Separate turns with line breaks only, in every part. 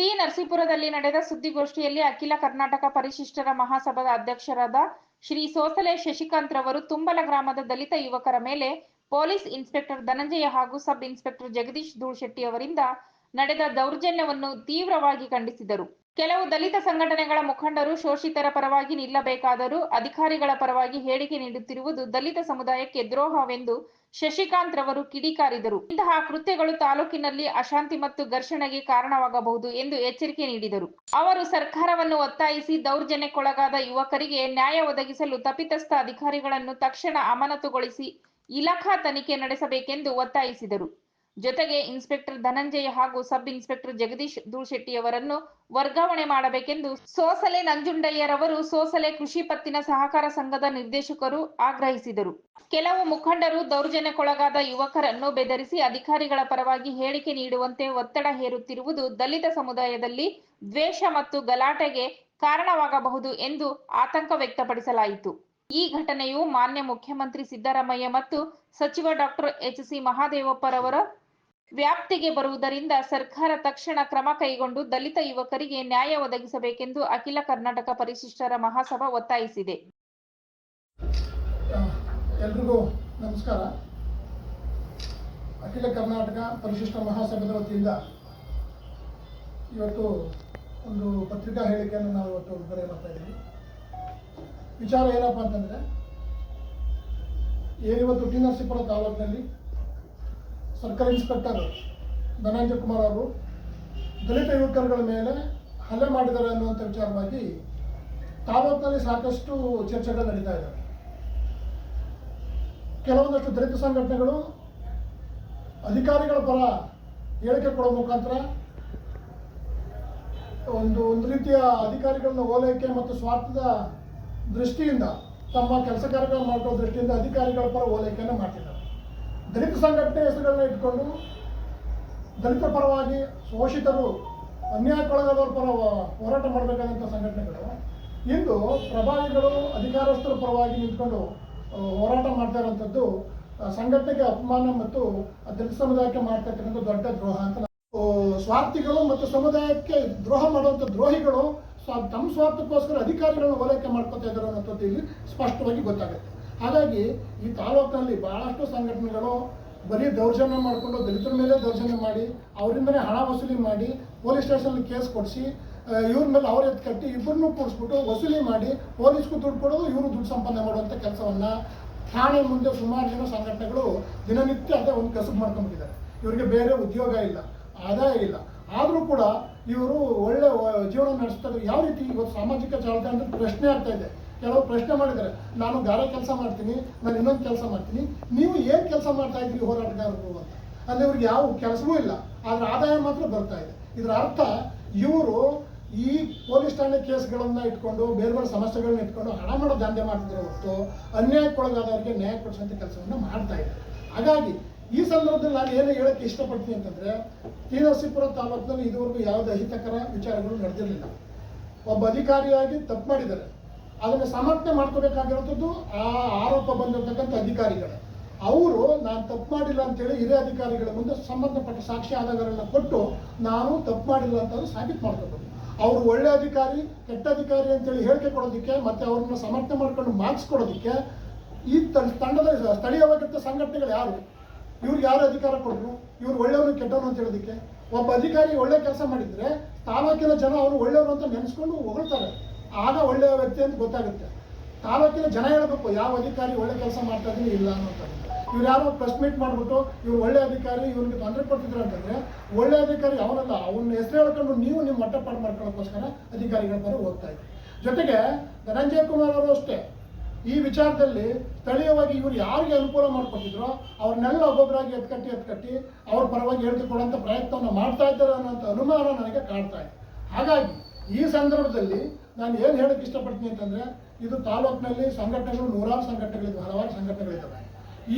T ನರಸೀಪುರದಲ್ಲಿ ನಡೆದ ಸುದ್ದಿಗೋಷ್ಠಿಯಲ್ಲಿ ಅಖಿಲ ಕರ್ನಾಟಕ ಪರಿಶಿಷ್ಟರ ಮಹಾಸಭಾದ ಅಧ್ಯಕ್ಷರಾದ ಶ್ರೀ ಸೋಸಲೆ ಶಶಿಕಾಂತ್ ರವರು ತುಂಬಲ ಗ್ರಾಮದ ದಲಿತ ಯುವಕರ ಮೇಲೆ ಪೊಲೀಸ್ ಇನ್ಸ್ಪೆಕ್ಟರ್ ಧನಂಜಯ ಹಾಗೂ ಸಬ್ ಇನ್ಸ್ಪೆಕ್ಟರ್ ಜಗದೀಶ್ ಧೂಳ್ಶೆಟ್ಟಿ ಅವರಿಂದ ನಡೆದ ದೌರ್ಜನ್ಯವನ್ನು ತೀವ್ರವಾಗಿ ಖಂಡಿಸಿದರು. ಕೆಲವು ದಲಿತ ಸಂಘಟನೆಗಳ ಮುಖಂಡರು ಶೋಷಿತರ ಪರವಾಗಿ ನಿಲ್ಲಬೇಕಾದರೂ ಅಧಿಕಾರಿಗಳ ಪರವಾಗಿ ಹೇಳಿಕೆ ನೀಡುತ್ತಿರುವುದು ದಲಿತ ಸಮುದಾಯಕ್ಕೆ ದ್ರೋಹವೆಂದು ಶಶಿಕಾಂತ್ ರವರು ಕಿಡಿಕಾರಿದರು. ಇಂತಹ ಕೃತ್ಯಗಳು ತಾಲೂಕಿನಲ್ಲಿ ಅಶಾಂತಿ ಮತ್ತು ಘರ್ಷಣೆಗೆ ಕಾರಣವಾಗಬಹುದು ಎಂದು ಎಚ್ಚರಿಕೆ ನೀಡಿದರು. ಅವರು ಸರ್ಕಾರವನ್ನು ಒತ್ತಾಯಿಸಿ ದೌರ್ಜನ್ಯಕ್ಕೊಳಗಾದ ಯುವಕರಿಗೆ ನ್ಯಾಯ ಒದಗಿಸಲು ತಪ್ಪಿತಸ್ಥ ಅಧಿಕಾರಿಗಳನ್ನು ತಕ್ಷಣ ಅಮಾನತುಗೊಳಿಸಿ ಇಲಾಖಾ ತನಿಖೆ ನಡೆಸಬೇಕೆಂದು ಒತ್ತಾಯಿಸಿದರು. ಜೊತೆಗೆ ಇನ್ಸ್ಪೆಕ್ಟರ್ ಧನಂಜಯ ಹಾಗೂ ಸಬ್ ಇನ್ಸ್ಪೆಕ್ಟರ್ ಜಗದೀಶ್ ಧೂಳ್ಶೆಟ್ಟಿಯವರನ್ನು ವರ್ಗಾವಣೆ ಮಾಡಬೇಕೆಂದು ಸೋಸಲೆ ನಂಜುಂಡಯ್ಯರವರು ಸೋಸಲೆ ಕೃಷಿ ಪತ್ತಿನ ಸಹಕಾರ ಸಂಘದ ನಿರ್ದೇಶಕರು ಆಗ್ರಹಿಸಿದರು. ಕೆಲವು ಮುಖಂಡರು ದೌರ್ಜನ್ಯಕ್ಕೊಳಗಾದ ಯುವಕರನ್ನು ಬೆದರಿಸಿ ಅಧಿಕಾರಿಗಳ ಪರವಾಗಿ ಹೇಳಿಕೆ ನೀಡುವಂತೆ ಒತ್ತಡ ಹೇರುತ್ತಿರುವುದು ದಲಿತ ಸಮುದಾಯದಲ್ಲಿ ದ್ವೇಷ ಮತ್ತು ಗಲಾಟೆಗೆ ಕಾರಣವಾಗಬಹುದು ಎಂದು ಆತಂಕ ವ್ಯಕ್ತಪಡಿಸಲಾಯಿತು. ಈ ಘಟನೆಯು ಮಾನ್ಯ ಮುಖ್ಯಮಂತ್ರಿ ಸಿದ್ದರಾಮಯ್ಯ ಮತ್ತು ಸಚಿವ ಡಾಕ್ಟರ್ ಎಚ್ ಸಿ ಮಹಾದೇವಪ್ಪರವರ ವ್ಯಾಪ್ತಿಗೆ ಬರುವುದರಿಂದ ಸರ್ಕಾರ ತಕ್ಷಣ ಕ್ರಮ ಕೈಗೊಂಡು ದಲಿತ ಯುವಕರಿಗೆ ನ್ಯಾಯ ಒದಗಿಸಬೇಕೆಂದು ಅಖಿಲ ಕರ್ನಾಟಕ ಪರಿಶಿಷ್ಟರ ಮಹಾಸಭಾ ಒತ್ತಾಯಿಸಿದೆ.
ಎಲ್ರಿಗೂ ನಮಸ್ಕಾರ. ಅಖಿಲ ಕರ್ನಾಟಕ ಪರಿಶಿಷ್ಟ ಮಹಾಸಭಾದ ವತಿಯಿಂದ ಇವತ್ತು ಒಂದು ಪತ್ರಿಕಾ ಹೇಳಿಕೆಯನ್ನು ನಾವು ಇವತ್ತು ಬಿಡುಗಡೆ ಮಾಡ್ತಾ ಇದ್ದೀವಿ. ವಿಚಾರ ಏನಪ್ಪಾ ಅಂತಂದ್ರೆ ಏನಿವತ್ತು ಟಿ ನರಸೀಪುರ ತಾಲೂಕಿನಲ್ಲಿ ಸರ್ಕಲ್ ಇನ್ಸ್ಪೆಕ್ಟರ್ ಧನಂಜಯ ಕುಮಾರ್ ಅವರು ದಲಿತ ಯುವಕರುಗಳ ಮೇಲೆ ಹಲ್ಲೆ ಮಾಡಿದ್ದಾರೆ ಅನ್ನುವಂಥ ವಿಚಾರವಾಗಿ ತಾಲೂಕಿನಲ್ಲಿ ಸಾಕಷ್ಟು ಚರ್ಚೆಗಳು ನಡೀತಾ ಇದ್ದಾವೆ. ಕೆಲವೊಂದಷ್ಟು ದಲಿತ ಸಂಘಟನೆಗಳು ಅಧಿಕಾರಿಗಳ ಪರ ಹೇಳಿಕೆ ಕೊಡೋ ಮುಖಾಂತರ ಒಂದು ಒಂದು ರೀತಿಯ ಅಧಿಕಾರಿಗಳನ್ನ ಓಲೈಕೆ ಮತ್ತು ಸ್ವಾರ್ಥದ ದೃಷ್ಟಿಯಿಂದ ತಮ್ಮ ಕೆಲಸ ಕಾರ್ಯಗಳನ್ನು ದೃಷ್ಟಿಯಿಂದ ಅಧಿಕಾರಿಗಳ ಪರ ಓಲೈಕೆಯನ್ನು ಮಾಡ್ತಿದ್ದಾರೆ. ದಲಿತ ಸಂಘಟನೆ ಹೆಸರುಗಳನ್ನ ಇಟ್ಕೊಂಡು ದಲಿತ ಪರವಾಗಿ ಶೋಷಿತರು ಅನ್ಯಾಯಕ್ಕೊಳಗಾದವ್ರ ಪರ ಹೋರಾಟ ಮಾಡಬೇಕಾದಂಥ ಸಂಘಟನೆಗಳು. ಇಂದು ಪ್ರಭಾವಿಗಳು, ಅಧಿಕಾರಸ್ಥರ ಪರವಾಗಿ ನಿಂತ್ಕೊಂಡು ಹೋರಾಟ ಮಾಡ್ತಾ ಇರುವಂಥದ್ದು ಸಂಘಟನೆಗೆ ಅಪಮಾನ ಮತ್ತು ದಲಿತ ಸಮುದಾಯಕ್ಕೆ ಮಾಡ್ತಕ್ಕಂಥ ದೊಡ್ಡ ದ್ರೋಹ ಅಂತ ಸ್ವಾರ್ಥಿಗಳು ಮತ್ತು ಸಮುದಾಯಕ್ಕೆ ದ್ರೋಹ ಮಾಡುವಂಥ ದ್ರೋಹಿಗಳು ತಮ್ಮ ಸ್ವಾರ್ಥಕ್ಕೋಸ್ಕರ ಅಧಿಕಾರಿಗಳನ್ನು ಓಲೈಕೆ ಮಾಡ್ಕೊತಾ ಇದ್ದಾರೆ ಅನ್ನೋಂಥದ್ದು ಇಲ್ಲಿ ಸ್ಪಷ್ಟವಾಗಿ ಗೊತ್ತಾಗುತ್ತೆ. ಹಾಗಾಗಿ ಈ ತಾಲೂಕಿನಲ್ಲಿ ಬಹಳಷ್ಟು ಸಂಘಟನೆಗಳು ಬರೀ ದೌರ್ಜನ್ಯ ಮಾಡಿಕೊಂಡು ದಲಿತರ ಮೇಲೆ ದೌರ್ಜನ್ಯ ಮಾಡಿ, ಅವರಿಂದನೇ ಹಣ ವಸೂಲಿ ಮಾಡಿ, ಪೊಲೀಸ್ ಸ್ಟೇಷನಲ್ಲಿ ಕೇಸ್ ಕೊಡಿಸಿ ಇವ್ರ ಮೇಲೆ ಅವ್ರ ಎತ್ತು ಕಟ್ಟಿ ಇಬ್ಬರನ್ನೂ ಕೂಡಿಸ್ಬಿಟ್ಟು ವಸೂಲಿ ಮಾಡಿ ಪೊಲೀಸ್ಗೂ ದುಡ್ಡು ಕೊಡೋದು, ಇವರು ದುಡ್ಡು ಸಂಪಾದನೆ ಮಾಡುವಂಥ ಕೆಲಸವನ್ನು ಠಾಣೆ ಮುಂದೆ ಸುಮಾರು ಜನ ಸಂಘಟನೆಗಳು ದಿನನಿತ್ಯ ಅದೇ ಒಂದು ಕಸಬು ಮಾಡ್ಕೊಂಡ್ಬಿಟ್ಟಿದ್ದಾರೆ. ಇವರಿಗೆ ಬೇರೆ ಉದ್ಯೋಗ ಇಲ್ಲ, ಆದಾಯ ಇಲ್ಲ. ಆದರೂ ಕೂಡ ಇವರು ಒಳ್ಳೆ ಜೀವನ ನಡೆಸ್ತಾರೆ ಯಾವ ರೀತಿ ಇವತ್ತು ಸಾಮಾಜಿಕ ಜಾಲತಾಣದ ಪ್ರಶ್ನೆ ಆಗ್ತಾ ಇದೆ ಕೆಲವು ಪ್ರಶ್ನೆ ಮಾಡಿದ್ದಾರೆ, ನಾನು ಗಾರೆ ಕೆಲಸ ಮಾಡ್ತೀನಿ, ನಾನು ಇನ್ನೊಂದು ಕೆಲಸ ಮಾಡ್ತೀನಿ, ನೀವು ಏನು ಕೆಲಸ ಮಾಡ್ತಾ ಇದ್ದೀರಿ ಹೋರಾಟಗಾರರು ಅಂತ? ಅಂದರೆ ಇವ್ರಿಗೆ ಯಾವ ಕೆಲಸವೂ ಇಲ್ಲ, ಆದರೆ ಆದಾಯ ಮಾತ್ರ ಬರ್ತಾ ಇದೆ. ಇದರ ಅರ್ಥ, ಇವರು ಈ ಪೊಲೀಸ್ ಠಾಣೆ ಕೇಸ್ಗಳನ್ನ ಇಟ್ಕೊಂಡು, ಬೇರೆ ಬೇರೆ ಸಮಸ್ಯೆಗಳನ್ನ ಇಟ್ಕೊಂಡು ಹಣ ಮಾಡೋ ದಂಧೆ ಮಾಡ್ತಿದ್ರೆ ಹೊರತು ಅನ್ಯಾಯಕ್ಕೊಳಗಾದವರಿಗೆ ನ್ಯಾಯ ಕೊಡಿಸುವಂಥ ಕೆಲಸವನ್ನು ಮಾಡ್ತಾ ಇದೆ ಹಾಗಾಗಿ, ಈ ಸಂದರ್ಭದಲ್ಲಿ ನಾನು ಏನು ಹೇಳಕ್ಕೆ ಇಷ್ಟಪಡ್ತೀನಿ ಅಂತಂದ್ರೆ ಟಿ ನರಸೀಪುರ ತಾಲೂಕಿನಲ್ಲಿ ಇದುವರೆಗೂ ಯಾವುದೇ ಅಹಿತಕರ ವಿಚಾರಗಳು ನಡೆದಿರಲಿಲ್ಲ. ಒಬ್ಬ ಅಧಿಕಾರಿಯಾಗಿ ತಪ್ಪು ಮಾಡಿದ್ದಾರೆ. ಅದನ್ನು ಸಮರ್ಥನೆ ಮಾಡ್ಕೋಬೇಕಾಗಿರೋಂಥದ್ದು ಆ ಆರೋಪ ಬಂದಿರತಕ್ಕಂಥ ಅಧಿಕಾರಿಗಳು. ಅವರು, ನಾನು ತಪ್ಪು ಮಾಡಿಲ್ಲ ಅಂತೇಳಿ ಹಿರಿಯ ಅಧಿಕಾರಿಗಳ ಮುಂದೆ ಸಂಬಂಧಪಟ್ಟ ಸಾಕ್ಷಿ ಆಧಾರಗಳನ್ನ ಕೊಟ್ಟು ನಾನು ತಪ್ಪು ಮಾಡಿಲ್ಲ ಅಂತ ಸಾಬೀತು ಮಾಡ್ಕೋಬೇಕು ಅವರು ಒಳ್ಳೆ ಅಧಿಕಾರಿ, ಕೆಟ್ಟ ಅಧಿಕಾರಿ ಅಂತೇಳಿ ಹೇಳಿಕೆ ಕೊಡೋದಕ್ಕೆ ಮತ್ತೆ ಅವ್ರನ್ನ ಸಮರ್ಥನೆ ಮಾಡ್ಕೊಂಡು ಮಾರ್ಕ್ಸ್ ಕೊಡೋದಕ್ಕೆ ಈ ತಂಡದ ಸ್ಥಳೀಯವಾಗಿರ್ತ ಸಂಘಟನೆಗಳು ಯಾರು? ಇವ್ರಿಗೆ ಯಾರು ಅಧಿಕಾರ ಕೊಟ್ಟರು ಇವ್ರು ಒಳ್ಳೆಯವನು ಕೆಟ್ಟವನು ಅಂತ ಹೇಳೋದಕ್ಕೆ? ಒಬ್ಬ ಅಧಿಕಾರಿ ಒಳ್ಳೆ ಕೆಲಸ ಮಾಡಿದ್ರೆ, ತಾಲೂಕಿನ ಜನ ಅವರು ಒಳ್ಳೆಯವರು ಅಂತ ನೆನೆಸ್ಕೊಂಡು ಹೊಗಳ್ತಾರೆ. ಆಗ ಒಳ್ಳೆಯ ವ್ಯಕ್ತಿ ಅಂತ ಗೊತ್ತಾಗುತ್ತೆ. ತಾಲೂಕಿನ ಜನ ಹೇಳಬೇಕು, ಯಾವ ಅಧಿಕಾರಿ ಒಳ್ಳೆ ಕೆಲಸ ಮಾಡ್ತಾ ಇದ್ದೀನಿ, ಇಲ್ಲ ಅನ್ನೋಂಥದ್ದು ಇವ್ರು ಯಾರೋ ಪ್ರೆಸ್ ಮೀಟ್ ಮಾಡಿಬಿಟ್ಟು, ಇವ್ರು ಒಳ್ಳೆ ಅಧಿಕಾರಿ, ಇವ್ರಿಗೆ ತೊಂದರೆ ಕೊಡ್ತಿದ್ರು ಅಂತಂದ್ರೆ, ಒಳ್ಳೆ ಅಧಿಕಾರಿ ಅವನಲ್ಲ ಅವನ ಹೆಸರು ಹೇಳ್ಕೊಂಡು ನೀವು ನಿಮ್ಮ ಮಟ್ಟಪಾಡು ಮಾಡ್ಕೊಳ್ಳೋಕ್ಕೋಸ್ಕರ ಅಧಿಕಾರಿಗಳ ಪರ ಹೋಗ್ತಾ ಇದ್ದೀವಿ ಜೊತೆಗೆ ಧನಂಜಯ ಕುಮಾರ್ ಅವರು ಅಷ್ಟೇ, ಈ ವಿಚಾರದಲ್ಲಿ ಸ್ಥಳೀಯವಾಗಿ ಇವರು ಯಾರಿಗೆ ಅನುಕೂಲ ಮಾಡಿಕೊಟ್ಟಿದ್ರೋ, ಅವ್ರನ್ನೆಲ್ಲ ಒಬ್ಬೊಬ್ಬರಾಗಿ ಎತ್ಕಟ್ಟಿ ಎತ್ಕಟ್ಟಿ ಅವ್ರ ಪರವಾಗಿ ಹೇಳ್ದುಕೊಳ್ಳುವಂಥ ಪ್ರಯತ್ನವನ್ನು ಮಾಡ್ತಾ ಇದ್ದಾರೆ ಅನ್ನೋಂಥ ಅನುಮಾನ ನನಗೆ ಕಾಡ್ತಾ ಇದೆ. ಹಾಗಾಗಿ ಈ ಸಂದರ್ಭದಲ್ಲಿ ನಾನು ಏನು ಹೇಳಕ್ಕೆ ಇಷ್ಟಪಡ್ತೀನಿ ಅಂತಂದರೆ, ಇದು ತಾಲೂಕಿನಲ್ಲಿ ಸಂಘಟನೆಗಳು ನೂರಾರು ಸಂಘಟನೆಗಳಿವೆ ಹಲವಾರು ಸಂಘಟನೆಗಳಿದ್ದಾವೆ.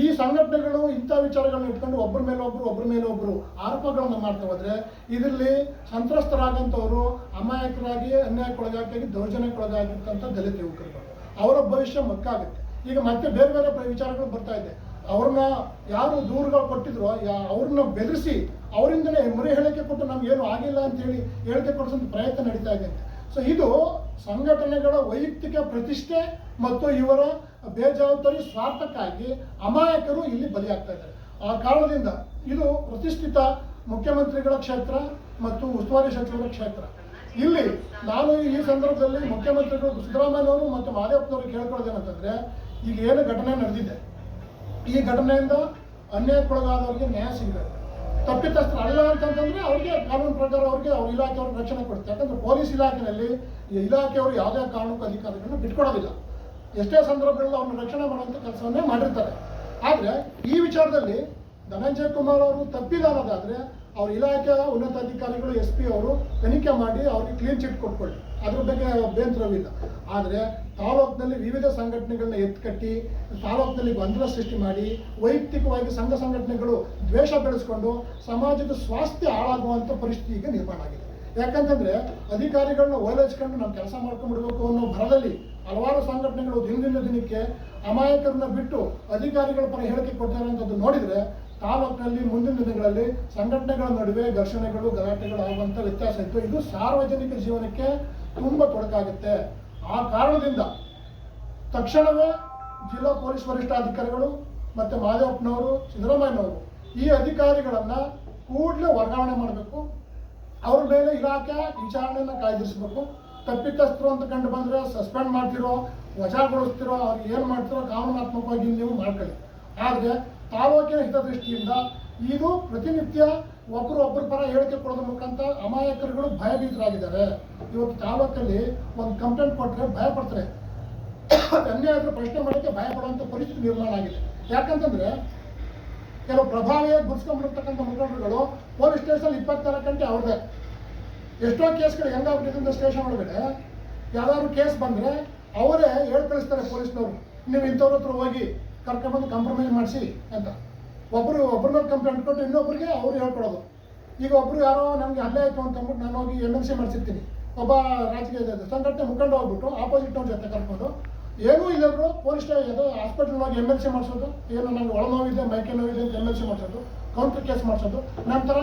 ಈ ಸಂಘಟನೆಗಳು ಇಂಥ ವಿಚಾರಗಳನ್ನ ಇಟ್ಕೊಂಡು ಒಬ್ಬರ ಮೇಲೆ ಒಬ್ಬರು ಒಬ್ಬರ ಮೇಲೆ ಒಬ್ಬರು ಆರೋಪಗಳನ್ನು ಮಾಡ್ತಾ ಹೋದ್ರೆ, ಇದರಲ್ಲಿ ಸಂತ್ರಸ್ತರಾದಂಥವರು ಅಮಾಯಕರಾಗಿ ಅನ್ಯಾಯಕ್ಕೊಳಗಾಗಿ ದೌರ್ಜನ್ಯಕ್ಕೊಳಗಾಗಿರ್ತಂಥ ದಲಿತ ಯುವಕರುಗಳು. ಅವರ ಭವಿಷ್ಯ ಮಕ್ಕಾಗುತ್ತೆ ಈಗ ಮತ್ತೆ ಬೇರೆ ಬೇರೆ ವಿಚಾರಗಳು ಬರ್ತಾ ಇದೆ. ಅವ್ರನ್ನ ಯಾರು ದೂರುಗಳು ಕೊಟ್ಟಿದ್ರು ಅವ್ರನ್ನ ಬೆದರಿಸಿ ಅವರಿಂದಲೇ ಮರಿ ಹೇಳಿಕೆ ಕೊಟ್ಟು ನಮ್ಗೇನು ಆಗಿಲ್ಲ ಅಂತ ಹೇಳಿ ಹೇಳಿಕೆ ಕೊಡಿಸೋಂಥ ಪ್ರಯತ್ನ ನಡೀತಾ ಇದೆ ಸೊ ಇದು ಸಂಘಟನೆಗಳ ವೈಯಕ್ತಿಕ ಪ್ರತಿಷ್ಠೆ ಮತ್ತು ಇವರ ಬೇಜವಾಬ್ದಾರಿ ಸ್ವಾರ್ಥಕ್ಕಾಗಿ ಅಮಾಯಕರು ಇಲ್ಲಿ ಬಲಿಯಾಗ್ತಾ ಇದ್ದಾರೆ. ಆ ಕಾರಣದಿಂದ ಇದು ಪ್ರತಿಷ್ಠಿತ ಮುಖ್ಯಮಂತ್ರಿಗಳ ಕ್ಷೇತ್ರ ಮತ್ತು ಉಸ್ತುವಾರಿ ಸಚಿವರ ಕ್ಷೇತ್ರ. ಇಲ್ಲಿ ನಾನು ಈ ಸಂದರ್ಭದಲ್ಲಿ ಮುಖ್ಯಮಂತ್ರಿಗಳು ಸಿದ್ದರಾಮಯ್ಯನವರು ಮತ್ತು ಮಾದೇವಪ್ಪನವರು ಕೇಳ್ಕೊಳ್ಳೋದೇನಂತಂದ್ರೆ ಈಗ ಏನು ಘಟನೆ ನಡೆದಿದೆ? ಈ ಘಟನೆಯಿಂದ ಅನ್ಯಾಯಕ್ಕೊಳಗಾದವರಿಗೆ ನ್ಯಾಯ ಸಿಗಬೇಕು ತಪ್ಪಿತಸ್ಥರು ಅಲ್ಲ ಅಂತಂತಂದ್ರೆ ಅವ್ರಿಗೆ ಕಾನೂನು ಪ್ರಕಾರ ಅವ್ರಿಗೆ ಅವ್ರ ಇಲಾಖೆಯವ್ರಿಗೆ ರಕ್ಷಣೆ ಕೊಡುತ್ತೆ ಯಾಕಂದ್ರೆ ಪೊಲೀಸ್ ಇಲಾಖೆಯಲ್ಲಿ ಇಲಾಖೆಯವರು ಯಾವುದೇ ಕಾರಣಕ್ಕೂ ಅಧಿಕಾರಿಗಳನ್ನ ಬಿಟ್ಕೊಡೋದಿಲ್ಲ. ಎಷ್ಟೇ ಸಂದರ್ಭಗಳಲ್ಲಿ ಅವ್ರನ್ನ ರಕ್ಷಣೆ ಮಾಡುವಂಥ ಕೆಲಸವನ್ನೇ ಮಾಡಿರ್ತಾರೆ. ಆದರೆ ಈ ವಿಚಾರದಲ್ಲಿ ಧನಂಜಯ ಕುಮಾರ್ ಅವರು ತಪ್ಪಿದಾರದಾದರೆ ಅವ್ರ ಇಲಾಖೆಯ ಉನ್ನತ ಅಧಿಕಾರಿಗಳು, ಎಸ್ ಪಿ ಅವರು ತನಿಖೆ ಮಾಡಿ ಅವ್ರಿಗೆ ಕ್ಲೀನ್ ಚಿಟ್ ಕೊಟ್ಕೊಳ್ಳಿ. ಅದ್ರ ಬಗ್ಗೆ ಬೇಂತರವಿಲ್ಲ. ಆದರೆ ತಾಲೂಕಿನಲ್ಲಿ ವಿವಿಧ ಸಂಘಟನೆಗಳನ್ನ ಎತ್ಕಟ್ಟಿ, ತಾಲೂಕಿನಲ್ಲಿ ಗೊಂದಲ ಸೃಷ್ಟಿ ಮಾಡಿ, ವೈಯಕ್ತಿಕವಾಗಿ ಸಂಘ ಸಂಘಟನೆಗಳು ದ್ವೇಷ ಬೆಳೆಸ್ಕೊಂಡು ಸಮಾಜದ ಸ್ವಾಸ್ಥ್ಯ ಹಾಳಾಗುವಂಥ ಪರಿಸ್ಥಿತಿ ಈಗ ನಿರ್ಮಾಣ ಆಗಿದೆ. ಯಾಕಂತಂದ್ರೆ ಅಧಿಕಾರಿಗಳನ್ನ ಓಲೈಸ್ಕೊಂಡು ನಾವು ಕೆಲಸ ಮಾಡ್ಕೊಂಡ್ಬಿಡ್ಬೇಕು ಅನ್ನೋ ಭರದಲ್ಲಿ ಹಲವಾರು ಸಂಘಟನೆಗಳು ದಿನದಿಂದ ದಿನಕ್ಕೆ ಅಮಾಯಕರನ್ನ ಬಿಟ್ಟು ಅಧಿಕಾರಿಗಳ ಪರ ಹೇಳಿಕೆ ಕೊಡ್ತಾರೆ ನೋಡಿದ್ರೆ ತಾಲೂಕಿನಲ್ಲಿ ಮುಂದಿನ ದಿನಗಳಲ್ಲಿ ಸಂಘಟನೆಗಳ ನಡುವೆ ಘರ್ಷಣೆಗಳು ಗಲಾಟೆಗಳು ಆಗುವಂಥ ವ್ಯತ್ಯಾಸ ಇತ್ತು. ಇದು ಸಾರ್ವಜನಿಕ ಜೀವನಕ್ಕೆ ತುಂಬ ತೊಡಕಾಗುತ್ತೆ. ಆ ಕಾರಣದಿಂದ ತಕ್ಷಣವೇ ಜಿಲ್ಲಾ ಪೊಲೀಸ್ ವರಿಷ್ಠಾಧಿಕಾರಿಗಳು ಮತ್ತು ಮಾದೇವಪ್ಪನವರು, ಸಿದ್ದರಾಮಯ್ಯನವರು ಈ ಅಧಿಕಾರಿಗಳನ್ನು ಕೂಡಲೇ ವರ್ಗಾವಣೆ ಮಾಡಬೇಕು. ಅವ್ರ ಮೇಲೆ ಇಲಾಖೆ ವಿಚಾರಣೆಯನ್ನು ಕಾಯ್ದಿರಿಸಬೇಕು. ತಪ್ಪಿತಸ್ಥರು ಅಂತ ಕಂಡು ಬಂದರೆ ಸಸ್ಪೆಂಡ್ ಮಾಡ್ತಿರೋ, ವಜಾಗೊಳಿಸ್ತಿರೋ ಅವ್ರಿಗೆ ಏನು ಮಾಡ್ತಿರೋ ಕಾನೂನಾತ್ಮಕವಾಗಿ ನೀವು ಮಾಡ್ಕೊಳ್ಳಿ. ಆದರೆ ತಾಲೂಕಿನ ಹಿತದೃಷ್ಟಿಯಿಂದ ಇದು ಪ್ರತಿನಿತ್ಯ ಒಬ್ಬರು ಒಬ್ಬರ ಪರ ಹೇಳಿಕೆ ಕೊಡೋದ್ರ ಮುಖಾಂತರ ಅಮಾಯಕರುಗಳು ಭಯಭೀತರಾಗಿದ್ದಾರೆ. ಇವತ್ತು ತಾಲೂಕಲ್ಲಿ ಒಂದು ಕಂಪ್ಲೇಂಟ್ ಕೊಟ್ಟರೆ ಭಯ ಪಡ್ತಾರೆ. ಅನ್ಯಾಯ ಪ್ರಶ್ನೆ ಮಾಡೋಕ್ಕೆ ಭಯ ಪಡುವಂಥ ಪರಿಸ್ಥಿತಿ ನಿರ್ಮಾಣ ಆಗಿದೆ. ಯಾಕಂತಂದ್ರೆ ಕೆಲವು ಪ್ರಭಾವಿಯಾಗಿ ಗುರ್ಸ್ಕೊಂಡ್ಬಿಡ್ತಕ್ಕಂಥ ಮುಖಂಡರುಗಳು ಪೊಲೀಸ್ ಸ್ಟೇಷನ್ ಇಪ್ಪತ್ನಾಲ್ಕು ಗಂಟೆ ಅವ್ರದ್ದೇ. ಎಷ್ಟೋ ಕೇಸ್ಗಳು ಹೆಂಗಾಗ್ಬಿಟ್ಟಿದೆ ಅಂದ್ರೆ ಸ್ಟೇಷನ್ ಒಳಗಡೆ. ಯಾವ್ದಾದ್ರು ಕೇಸ್ ಬಂದರೆ ಅವರೇ ಹೇಳಿ ಕಳಿಸ್ತಾರೆ ಪೊಲೀಸ್ನವರು. ನೀವು ಇಂಥವ್ರ ಹತ್ರ ಹೋಗಿ ಕರ್ಕೊಂಡ್ಬಂದು ಕಾಂಪ್ರಮೈಸ್ ಮಾಡಿಸಿ ಅಂತ. ಒಬ್ಬರು ಒಬ್ಬರ ಮೇಲೆ ಕಂಪ್ಲೇಂಟ್ ಕೊಟ್ಟು ಇನ್ನೊಬ್ಬರಿಗೆ ಅವ್ರು ಹೇಳ್ಕೊಡೋದು. ಈಗ ಒಬ್ರು ಯಾರೋ ನನಗೆ ಹಲ್ಲೆ ಆಯಿತು ಅಂತ ಅಂದ್ಬಿಟ್ಟು ನಾನು ಹೋಗಿ ಎಂ ಎಲ್ ಸಿ ಮಾಡಿಸಿರ್ತೀನಿ. ಒಬ್ಬ ರಾಜಕೀಯ ಸಂಘಟನೆ ಮುಖಂಡ ಹೋಗ್ಬಿಟ್ಟು ಆಪೋಸಿಟ್ ಅವ್ರ ಜೊತೆ ಕರ್ಕೊಂಡು ಏನೂ ಇಲ್ಲದ್ರು ಪೊಲೀಸ್ ಅದು ಹಾಸ್ಪಿಟಲ್ ಹೋಗಿ ಎಂ ಎಲ್ ಸಿ ಮಾಡಿಸೋದು. ಏನು ನನಗೆ ಒಳ ನೋವಿದೆ ಮೈಕೆ ನೋವಿದೆ ಅಂತ ಎಂ ಎಲ್ ಸಿ ಮಾಡಿಸೋದು ಕೌಂಟರ್ ಕೇಸ್ ಮಾಡಿಸೋದು. ನಂತರ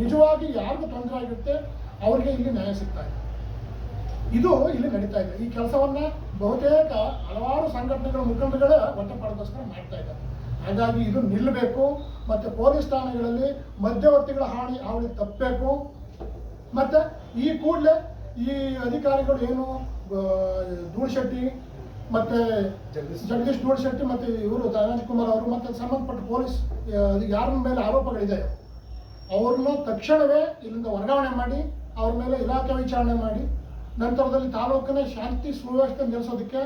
ನಿಜವಾಗಿ ಯಾರಿಗೂ ತೊಂದರೆ ಆಗಿರುತ್ತೆ, ಅವ್ರಿಗೆ ಇಲ್ಲಿ ನ್ಯಾಯ ಸಿಗ್ತಾ ಇದೆ. ಇದು ಇಲ್ಲಿ ನಡೀತಾ ಇದೆ. ಈ ಕೆಲಸವನ್ನ ಬಹುತೇಕ ಹಲವಾರು ಸಂಘಟನೆಗಳ ಮುಖಂಡಗಳೇ ಹೊಟ್ಟೆಪಾಡಗೋಸ್ಕರ ಮಾಡ್ತಾ ಇದ್ದಾರೆ. ಹಾಗಾಗಿ ಇದು ನಿಲ್ಲಬೇಕು, ಮತ್ತೆ ಪೊಲೀಸ್ ಠಾಣೆಗಳಲ್ಲಿ ಮಧ್ಯವರ್ತಿಗಳ ಹಾನಿ, ಹಾವಳಿ ತಪ್ಪಬೇಕು. ಮತ್ತೆ ಈ ಕೂಡಲೇ ಈ ಅಧಿಕಾರಿಗಳು ಏನು ಧೂಳ್ಶೆಟ್ಟಿ ಮತ್ತೆ
ಜಗದೀಶ್.
ಜಗದೀಶ್ ಧೂಳ್ಶೆಟ್ಟಿ ಮತ್ತೆ ಇವರು ರಾಜಕುಮಾರ್ ಕುಮಾರ್ ಅವರು ಮತ್ತೆ ಸಂಬಂಧಪಟ್ಟ ಪೊಲೀಸ್ ಯಾರ ಮೇಲೆ ಆರೋಪಗಳಿದೆ ಅವ್ರನ್ನ ತಕ್ಷಣವೇ ಇಲ್ಲಿಂದ ವರ್ಗಾವಣೆ ಮಾಡಿ ಅವ್ರ ಮೇಲೆ ಇಲಾಖೆ ವಿಚಾರಣೆ ಮಾಡಿ ನಂತರದಲ್ಲಿ ತಾಲೂಕಿನ ಶಾಂತಿ ಸುವ್ಯವಸ್ಥೆ ನೆಲೆಸೋದಕ್ಕೆ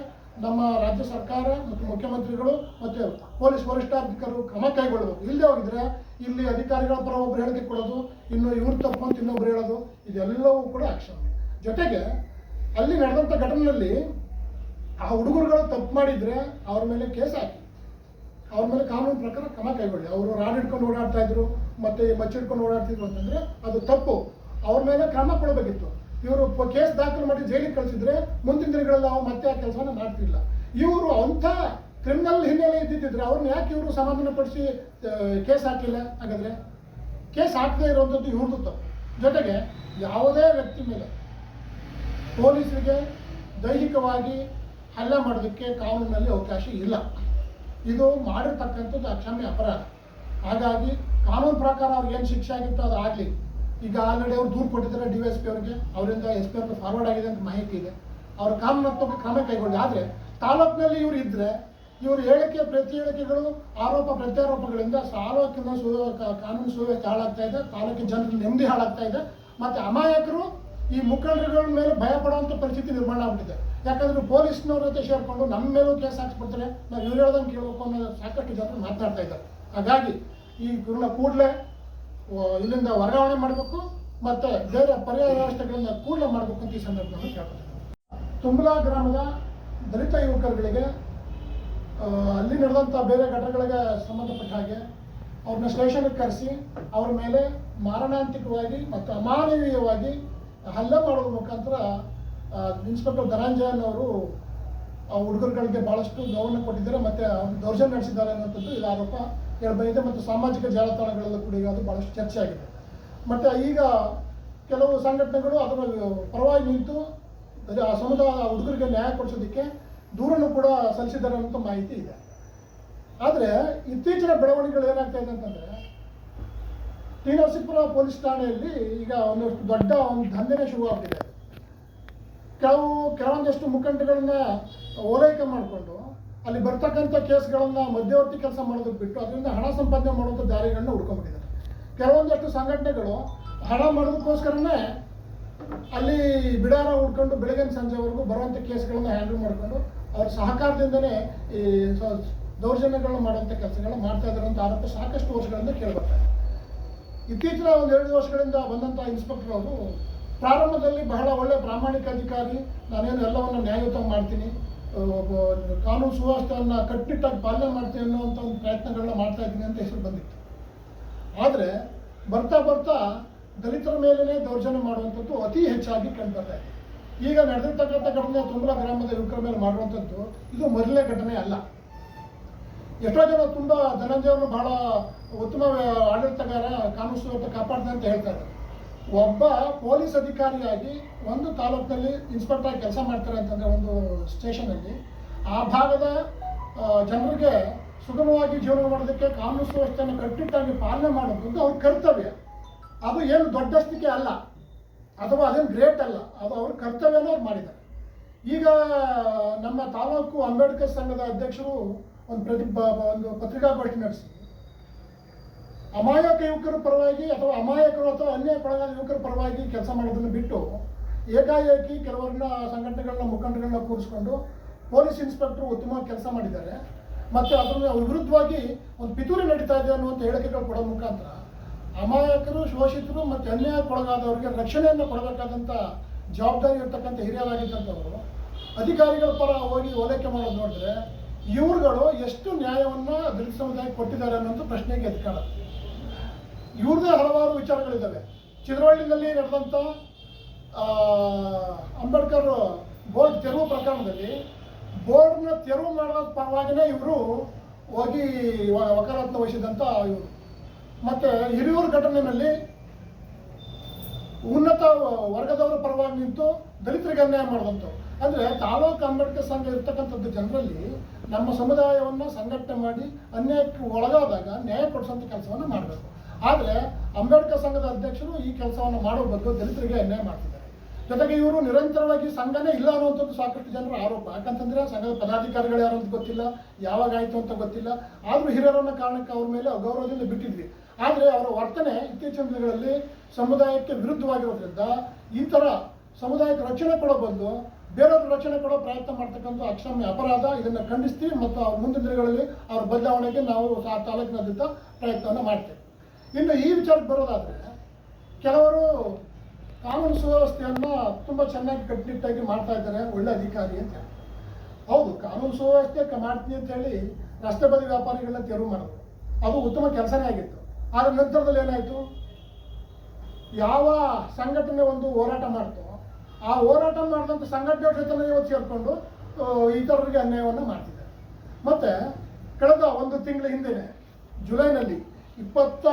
ನಮ್ಮ ರಾಜ್ಯ ಸರ್ಕಾರ ಮತ್ತು ಮುಖ್ಯಮಂತ್ರಿಗಳು ಮತ್ತು ಪೊಲೀಸ್ ವರಿಷ್ಠಾಧಿಕಾರಿಗಳು ಕ್ರಮ ಕೈಗೊಳ್ಳಬೇಕು. ಇಲ್ಲದೆ ಹೋಗಿದ್ರೆ ಇಲ್ಲಿ ಅಧಿಕಾರಿಗಳ ಪರ ಒಬ್ರು ಹೇಳಿಕೆ ಕೊಡೋದು ಇನ್ನು ಇವ್ರು ತಪ್ಪು ಅಂತ ಇನ್ನೊಬ್ರು ಹೇಳೋದು ಇದೆಲ್ಲವೂ ಕೂಡ ಆಕ್ಷನ್ ಜೊತೆಗೆ ಅಲ್ಲಿ ನಡೆದಂಥ ಘಟನೆಯಲ್ಲಿ ಆ ಹುಡುಗರುಗಳು ತಪ್ಪು ಮಾಡಿದ್ರೆ ಅವ್ರ ಮೇಲೆ ಕೇಸ್ ಹಾಕಿ. ಅವ್ರ ಮೇಲೆ ಕಾನೂನು ಪ್ರಕಾರ ಕ್ರಮ ಕೈಗೊಳ್ಳಿ. ಅವರು ರಾಡ್ ಹಿಡ್ಕೊಂಡು ಓಡಾಡ್ತಾ ಇದ್ರು, ಮತ್ತೆ ಮಚ್ಚಿಡ್ಕೊಂಡು ಓಡಾಡ್ತಿದ್ರು ಅಂತಂದ್ರೆ ಅದು ತಪ್ಪು. ಅವ್ರ ಮೇಲೆ ಕ್ರಮ ಕೊಡಬೇಕಿತ್ತು. ಇವರು ಕೇಸ್ ದಾಖಲು ಮಾಡಿ ಜೈಲಿಗೆ ಕಳಿಸಿದ್ರೆ ಮುಂದಿನ ದಿನಗಳಲ್ಲಿ ಅವ್ರು ಮತ್ತೆ ಆ ಕೆಲಸವನ್ನು ಮಾಡ್ತಿಲ್ಲ ಇವರು ಅಂಥ ಕ್ರಿಮಿನಲ್ ಹಿನ್ನೆಲೆ ಇದ್ದಿದ್ದಿದ್ರೆ ಅವ್ರನ್ನ ಯಾಕೆ ಇವರು ಸಮಾಧಾನಪಡಿಸಿ ಕೇಸ್ ಹಾಕಿಲ್ಲ ಹಾಗಾದ್ರೆ? ಕೇಸ್ ಹಾಕದೇ ಇರುವಂಥದ್ದು ಇವ್ರದ್ದು ತಪ್ಪು. ಜೊತೆಗೆ ಯಾವುದೇ ವ್ಯಕ್ತಿ ಮೇಲೆ ಪೊಲೀಸರಿಗೆ ದೈಹಿಕವಾಗಿ ಹಲ್ಲೆ ಮಾಡೋದಕ್ಕೆ ಕಾನೂನಿನಲ್ಲಿ ಅವಕಾಶ ಇಲ್ಲ. ಇದು ಮಾಡಿರ್ತಕ್ಕಂಥದ್ದು ಅಕ್ಷಮ್ಯ ಅಪರಾಧ. ಹಾಗಾಗಿ ಕಾನೂನು ಪ್ರಕಾರ ಅವ್ರಿಗೆ ಏನು ಶಿಕ್ಷೆ ಆಗಿತ್ತೋ ಅದು ಆಗಲಿ. ಈಗ ಆಲ್ರೆಡಿ ಅವ್ರು ದೂರು ಕೊಟ್ಟಿದ್ದಾರೆ ಡಿ ಎಸ್ ಪಿ ಅವರಿಗೆ. ಅವರಿಂದ ಎಸ್ ಪಿ ಅವ್ರಿಗೆ ಫಾರ್ವರ್ಡ್ ಆಗಿದೆ ಅಂತ ಮಾಹಿತಿ ಇದೆ. ಅವ್ರ ಕಾನೂನಾತ್ಮಕ ಕ್ರಮ ಕೈಗೊಂಡು ಆದರೆ ತಾಲೂಕಿನಲ್ಲಿ ಇವರು ಇದ್ದರೆ ಇವರು ಹೇಳಿಕೆ ಪ್ರತಿ ಹೇಳಿಕೆಗಳು ಆರೋಪ ಪ್ರತ್ಯಾರೋಪಗಳಿಂದ ತಾಲೂಕಿನ ಸು ಕಾನೂನು ಸುವ್ಯವಸ್ಥೆ ಹಾಳಾಗ್ತಾ ಇದೆ. ತಾಲೂಕಿನ ಜನರ ನೆಮ್ಮದಿ ಹಾಳಾಗ್ತಾ ಇದೆ. ಮತ್ತು ಅಮಾಯಕರು ಈ ಮುಖಂಡರುಗಳ ಮೇಲೆ ಭಯ ಪಡುವಂಥ ಪರಿಸ್ಥಿತಿ ನಿರ್ಮಾಣ ಆಗ್ಬಿಟ್ಟಿದೆ. ಯಾಕಂದ್ರೆ ಪೊಲೀಸ್ನವ್ರ ಜೊತೆ ಸೇರ್ಕೊಂಡು ನಮ್ಮ ಮೇಲೂ ಕೇಸ್ ಹಾಕ್ಸ್ಬಿಡ್ತಾರೆ. ನಾವು ಇವ್ರು ಹೇಳ್ದಂಗೆ ಕೇಳಬೇಕು ಅನ್ನೋ ಸಾಕಷ್ಟು ಜನರು ಮಾತನಾಡ್ತಾ ಇದ್ದಾರೆ. ಹಾಗಾಗಿ ಈ ಇವ್ರನ್ನ ಕೂಡಲೇ ಇಲ್ಲಿಂದ ವರ್ಗಾವಣೆ ಮಾಡಬೇಕು ಮತ್ತು ಬೇರೆ ಪರ್ಯಾಯ ವ್ಯವಸ್ಥೆಗಳನ್ನ ಕೂಡಲೇ ಮಾಡಬೇಕು ಅಂತ ಈ ಸಂದರ್ಭದಲ್ಲಿ ಕೇಳ್ಕೊತೀನಿ ತುಂಬಲಾ ಗ್ರಾಮದ ದಲಿತ ಯುವಕರುಗಳಿಗೆ ಅಲ್ಲಿ ನಡೆದಂಥ ಬೇರೆ ಘಟನೆಗಳಿಗೆ ಸಂಬಂಧಪಟ್ಟ ಹಾಗೆ ಅವ್ರನ್ನ ಸ್ಟೇಷನ್ಗೆ ಕರೆಸಿ ಅವ್ರ ಮೇಲೆ ಮಾರಣಾಂತಿಕವಾಗಿ ಮತ್ತು ಅಮಾನವೀಯವಾಗಿ ಹಲ್ಲೆ ಮಾಡೋದ್ರ ಮುಖಾಂತರ ಇನ್ಸ್ಪೆಕ್ಟರ್ ಧನಂಜಯನ್ ಅವರು ಆ ಹುಡುಗರುಗಳಿಗೆ ಭಾಳಷ್ಟು ನೋವನ್ನು ಕೊಟ್ಟಿದ್ದಾರೆ, ಮತ್ತು ದೌರ್ಜನ್ಯ ನಡೆಸಿದ್ದಾರೆ ಅನ್ನೋಂಥದ್ದು ಇದು ಆರೋಪ ಕೇಳಿಬಂದಿದೆ ಮತ್ತು ಸಾಮಾಜಿಕ ಜಾಲತಾಣಗಳಲ್ಲೂ ಕೂಡ ಈಗ ಅದು ಭಾಳಷ್ಟು ಚರ್ಚೆ ಆಗಿದೆ. ಮತ್ತು ಈಗ ಕೆಲವು ಸಂಘಟನೆಗಳು ಅದರ ಪರವಾಗಿ ನಿಂತು ಆ ಸಮುದಾಯ ಹುಡುಗರಿಗೆ ನ್ಯಾಯ ಕೊಡಿಸೋದಕ್ಕೆ ದೂರನ್ನು ಕೂಡ ಸಲ್ಲಿಸಿದ್ದಾರೆ ಅನ್ನೋ ಮಾಹಿತಿ ಇದೆ. ಆದರೆ ಇತ್ತೀಚಿನ ಬೆಳವಣಿಗೆಗಳು ಏನಾಗ್ತಾ ಇದೆ ಅಂತಂದರೆ ನರಸೀಪುರ ಪೊಲೀಸ್ ಠಾಣೆಯಲ್ಲಿ ಈಗ ಒಂದಷ್ಟು ದೊಡ್ಡ ಒಂದು ದಂಧೆನೇ ಶುರುವಾಗ್ತಿದೆ. ಕೆಲವು, ಕೆಲವೊಂದಷ್ಟು ಮುಖಂಡಗಳನ್ನ ಓಲೈಕೆ ಮಾಡಿಕೊಂಡು ಅಲ್ಲಿ ಬರ್ತಕ್ಕಂಥ ಕೇಸ್ಗಳನ್ನ ಮಧ್ಯವರ್ತಿ ಕೆಲಸ ಮಾಡೋದಕ್ಕೆ ಬಿಟ್ಟು ಅದರಿಂದ ಹಣ ಸಂಪಾದನೆ ಮಾಡುವಂಥ ದಾರಿಗಳನ್ನ ಹುಡ್ಕೊಂಡ್ಬಿಟ್ಟಿದ್ದಾರೆ. ಕೆಲವೊಂದಷ್ಟು ಸಂಘಟನೆಗಳು ಹಣ ಮಾಡೋದಕ್ಕೋಸ್ಕರನೇ ಅಲ್ಲಿ ಬಿಡಾರ ಹುಡ್ಕೊಂಡು ಬೆಳಗಿನ ಸಂಜೆವರೆಗೂ ಬರುವಂಥ ಕೇಸ್ಗಳನ್ನ ಹ್ಯಾಂಡಲ್ ಮಾಡಿಕೊಂಡು ಅವ್ರ ಸಹಕಾರದಿಂದನೇ ಈ ದೌರ್ಜನ್ಯಗಳನ್ನ ಮಾಡುವಂಥ ಕೆಲಸಗಳನ್ನ ಮಾಡ್ತಾ ಇದ್ದಾರೆ ಅಂತ ಆರೋಪ ಸಾಕಷ್ಟು ವರ್ಷಗಳಿಂದ ಕೇಳಿಬರ್ತಾರೆ ಇತ್ತೀಚಿನ ಒಂದು ಎರಡು ವರ್ಷಗಳಿಂದ ಬಂದಂಥ ಇನ್ಸ್ಪೆಕ್ಟರ್ ಅವರು, ಪ್ರಾರಂಭದಲ್ಲಿ ಬಹಳ ಒಳ್ಳೆ ಪ್ರಾಮಾಣಿಕ ಅಧಿಕಾರಿ, ನಾನೇನು ಎಲ್ಲವನ್ನು ನ್ಯಾಯಯುತ ಮಾಡ್ತೀನಿ ಕಾನೂನು ಸುವ್ಯವಸ್ಥೆಯನ್ನು ಕಟ್ಟಿಟ್ಟಾಗಿ ಪಾಲನೆ ಮಾಡ್ತೀನಿ ಅನ್ನುವಂಥ ಒಂದು ಪ್ರಯತ್ನಗಳನ್ನ ಮಾಡ್ತಾ ಇದ್ದೀನಿ ಅಂತ ಹೆಸರು ಬಂದಿತ್ತು. ಆದರೆ ಬರ್ತಾ ಬರ್ತಾ ದಲಿತರ ಮೇಲೇ ದೌರ್ಜನ್ಯ ಮಾಡುವಂಥದ್ದು ಅತಿ ಹೆಚ್ಚಾಗಿ ಕಂಡುಬರ್ತಾ ಇದೆ. ಈಗ ನಡೆದಿರ್ತಕ್ಕಂಥ ಘಟನೆ ತುಂಬಲ ಗ್ರಾಮದ ಯುವಕರ ಮೇಲೆ ಮಾಡುವಂಥದ್ದು, ಇದು ಮೊದಲನೇ ಘಟನೆ ಅಲ್ಲ. ಎಷ್ಟೋ ಜನ ತುಂಬ ಧನಂಜಯವನ್ನು ಬಹಳ ಉತ್ತಮ ಆಡಳಿತಗಾರ ಕಾನೂನು ಸುವ್ಯವಸ್ಥೆ ಕಾಪಾಡ್ತದೆ ಅಂತ ಹೇಳ್ತಾರೆ ಒಬ್ಬ ಪೊಲೀಸ್ ಅಧಿಕಾರಿಯಾಗಿ ಒಂದು ತಾಲೂಕಿನಲ್ಲಿ ಇನ್ಸ್ಪೆಕ್ಟರ್ ಆಗಿ ಕೆಲಸ ಮಾಡ್ತಾರೆ ಅಂತಂದರೆ ಒಂದು ಸ್ಟೇಷನಲ್ಲಿ ಆ ಭಾಗದ ಜನರಿಗೆ ಸುಗಮವಾಗಿ ಜೀವನ ಮಾಡೋದಕ್ಕೆ ಕಾನೂನು ಸುವ್ಯವಸ್ಥೆಯನ್ನು ಕಟ್ಟಿಟ್ಟಾಗಿ ಪಾಲನೆ ಮಾಡೋದು ಅವ್ರ ಕರ್ತವ್ಯ. ಅದು ಏನು ದೊಡ್ಡಸ್ತಿಕೆ ಅಲ್ಲ, ಅಥವಾ ಅದೇನು ಗ್ರೇಟ್ ಅಲ್ಲ, ಅದು ಅವ್ರ ಕರ್ತವ್ಯನ ಅವ್ರು ಮಾಡಿದ್ದಾರೆ. ಈಗ ನಮ್ಮ ತಾಲೂಕು ಅಂಬೇಡ್ಕರ್ ಸಂಘದ ಅಧ್ಯಕ್ಷರು ಒಂದು ಪ್ರತಿಭಾ ಒಂದು ಪತ್ರಿಕಾಗೋಷ್ಠಿ ನಡೆಸಿ ಅಮಾಯಕ ಯುವಕರ ಪರವಾಗಿ ಅಥವಾ ಅಮಾಯಕರು ಅಥವಾ ಅನ್ಯಾಯಕ್ಕೊಳಗಾದ ಯುವಕರ ಪರವಾಗಿ ಕೆಲಸ ಮಾಡೋದನ್ನು ಬಿಟ್ಟು ಏಕಾಏಕಿ ಕೆಲವರನ್ನ ಸಂಘಟನೆಗಳನ್ನ ಮುಖಂಡಗಳನ್ನ ಕೂರಿಸ್ಕೊಂಡು ಪೊಲೀಸ್ ಇನ್ಸ್ಪೆಕ್ಟರ್ ಉತ್ತಮವಾಗಿ ಕೆಲಸ ಮಾಡಿದ್ದಾರೆ. ಮತ್ತು ಅದರ ವಿರುದ್ಧವಾಗಿ ಒಂದು ಪಿತೂರಿ ನಡೀತಾ ಇದೆ ಅನ್ನುವಂಥ ಹೇಳಿಕೆಗಳು ಕೊಡೋ ಮುಖಾಂತರ ಅಮಾಯಕರು, ಶೋಷಿತರು ಮತ್ತು ಅನ್ಯಾಯಕ್ಕೊಳಗಾದವರಿಗೆ ರಕ್ಷಣೆಯನ್ನು ಕೊಡಬೇಕಾದಂಥ ಜವಾಬ್ದಾರಿ ಇರ್ತಕ್ಕಂಥ ಹಿರಿಯರಾಗಿದ್ದಂಥವರು ಅಧಿಕಾರಿಗಳ ಪರ ಹೋಗಿ ಓಲೈಕೆ ಮಾಡೋದು ನೋಡಿದ್ರೆ ಇವ್ರುಗಳು ಎಷ್ಟು ನ್ಯಾಯವನ್ನು ದಲಿತ ಸಮುದಾಯಕ್ಕೆ ಕೊಟ್ಟಿದ್ದಾರೆ ಅನ್ನೋದು ಪ್ರಶ್ನೆಗೆ ಎದ್ಕಾಡುತ್ತೆ ಇವ್ರದ್ದೇ ಹಲವಾರು ವಿಚಾರಗಳಿದ್ದಾವೆ. ಚಿತ್ರವಳ್ಳಿನಲ್ಲಿ ನಡೆದಂಥ ಅಂಬೇಡ್ಕರ್ ಬೋರ್ಡ್ ತೆರವು ಪ್ರಕರಣದಲ್ಲಿ ಬೋರ್ಡ್ನ ತೆರವು ಮಾಡೋ ಪರವಾಗಿನೇ ಇವರು ಹೋಗಿ ವಕಾಲತ್ನ ವಹಿಸಿದಂಥ ಇವರು. ಮತ್ತು ಹಿರಿಯೂರು ಘಟನೆಯಲ್ಲಿ ಉನ್ನತ ವರ್ಗದವರ ಪರವಾಗಿ ನಿಂತು ದಲಿತರಿಗೆ ಅನ್ಯಾಯ ಮಾಡಿದಂಥವು ಅಂದರೆ ತಾಲೂಕು ಅಂಬೇಡ್ಕರ್ ಸಂಘ ಇರ್ತಕ್ಕಂಥದ್ದು ಜನರಲ್ಲಿ ನಮ್ಮ ಸಮುದಾಯವನ್ನು ಸಂಘಟನೆ ಮಾಡಿ ಅನ್ಯಾಯಕ್ಕೆ ಒಳಗಾದಾಗ ನ್ಯಾಯ ಕೊಡಿಸೋಂಥ ಕೆಲಸವನ್ನು ಮಾಡಬೇಕು. ಆದರೆ ಅಂಬೇಡ್ಕರ್ ಸಂಘದ ಅಧ್ಯಕ್ಷರು ಈ ಕೆಲಸವನ್ನು ಮಾಡೋ ಬದಲು ದಲಿತರಿಗೆ ಅನ್ಯಾಯ ಮಾಡ್ತಿದ್ದಾರೆ. ಜೊತೆಗೆ ಇವರು ನಿರಂತರವಾಗಿ ಸಂಘನೇ ಇಲ್ಲ ಅನ್ನುವಂಥದ್ದು ಸಾಕಷ್ಟು ಜನರ ಆರೋಪ. ಯಾಕಂತಂದರೆ ಸಂಘದ ಪದಾಧಿಕಾರಿಗಳು ಯಾರು ಅಂತ ಗೊತ್ತಿಲ್ಲ, ಯಾವಾಗ ಆಯಿತು ಅಂತ ಗೊತ್ತಿಲ್ಲ. ಆದರೂ ಹಿರಿಯರನ್ನ ಕಾರಣಕ್ಕೆ ಅವ್ರ ಮೇಲೆ ಅಗೌರವದಿಂದ ಬಿಟ್ಟಿದ್ವಿ. ಆದರೆ ಅವರ ವರ್ತನೆ ಇತ್ತೀಚಿನ ದಿನಗಳಲ್ಲಿ ಸಮುದಾಯಕ್ಕೆ ವಿರುದ್ಧವಾಗಿರೋದ್ರಿಂದ ಈ ಥರ ಸಮುದಾಯಕ್ಕೆ ರಕ್ಷಣೆ ಕೊಡೋ ಬದಲು ಬೇರೆಯವ್ರ ರಕ್ಷಣೆ ಕೊಡೋ ಪ್ರಯತ್ನ ಮಾಡ್ತಕ್ಕಂಥ ಅಕ್ಷಮ್ಯ ಅಪರಾಧ ಇದನ್ನು ಖಂಡಿಸ್ತೀವಿ ಮತ್ತು ಅವ್ರ ಮುಂದಿನ ದಿನಗಳಲ್ಲಿ ಅವ್ರ ಬದಲಾವಣೆಗೆ ನಾವು ಆ ತಾಲೂಕಿನಾದ್ಯಂತ ಪ್ರಯತ್ನವನ್ನು ಮಾಡ್ತೇವೆ. ಇನ್ನು ಈ ವಿಚಾರಕ್ಕೆ ಬರೋದಾದರೆ, ಕೆಲವರು ಕಾನೂನು ಸುವ್ಯವಸ್ಥೆಯನ್ನು ತುಂಬ ಚೆನ್ನಾಗಿ ಕಟ್ಟುನಿಟ್ಟಾಗಿ ಮಾಡ್ತಾ ಇದ್ದಾರೆ, ಒಳ್ಳೆ ಅಧಿಕಾರಿ ಅಂತ ಹೌದು, ಕಾನೂನು ಸುವ್ಯವಸ್ಥೆ ಮಾಡ್ತೀನಿ ಅಂತ ಹೇಳಿ ರಸ್ತೆ ಬದಿ ವ್ಯಾಪಾರಿಗಳನ್ನ ತೆರವು ಮಾಡೋದು ಅದು ಉತ್ತಮ ಕೆಲಸನೇ ಆಗಿತ್ತು. ಆದ ನಂತರದಲ್ಲಿ ಏನಾಯಿತು? ಯಾವ ಸಂಘಟನೆ ಒಂದು ಹೋರಾಟ ಮಾಡ್ತೋ. ಆ ಹೋರಾಟ ಮಾಡಿದಂಥ ಸಂಘಟನೆ ಜೊತೆ ಇವತ್ತು ಸೇರಿಕೊಂಡು ಇತರರಿಗೆ ಅನ್ಯಾಯವನ್ನು ಮಾಡ್ತಿದ್ದಾರೆ. ಮತ್ತು ಕಳೆದ ಒಂದು ತಿಂಗಳ ಹಿಂದೆನೆ, ಜುಲೈನಲ್ಲಿ ಇಪ್ಪತ್ತ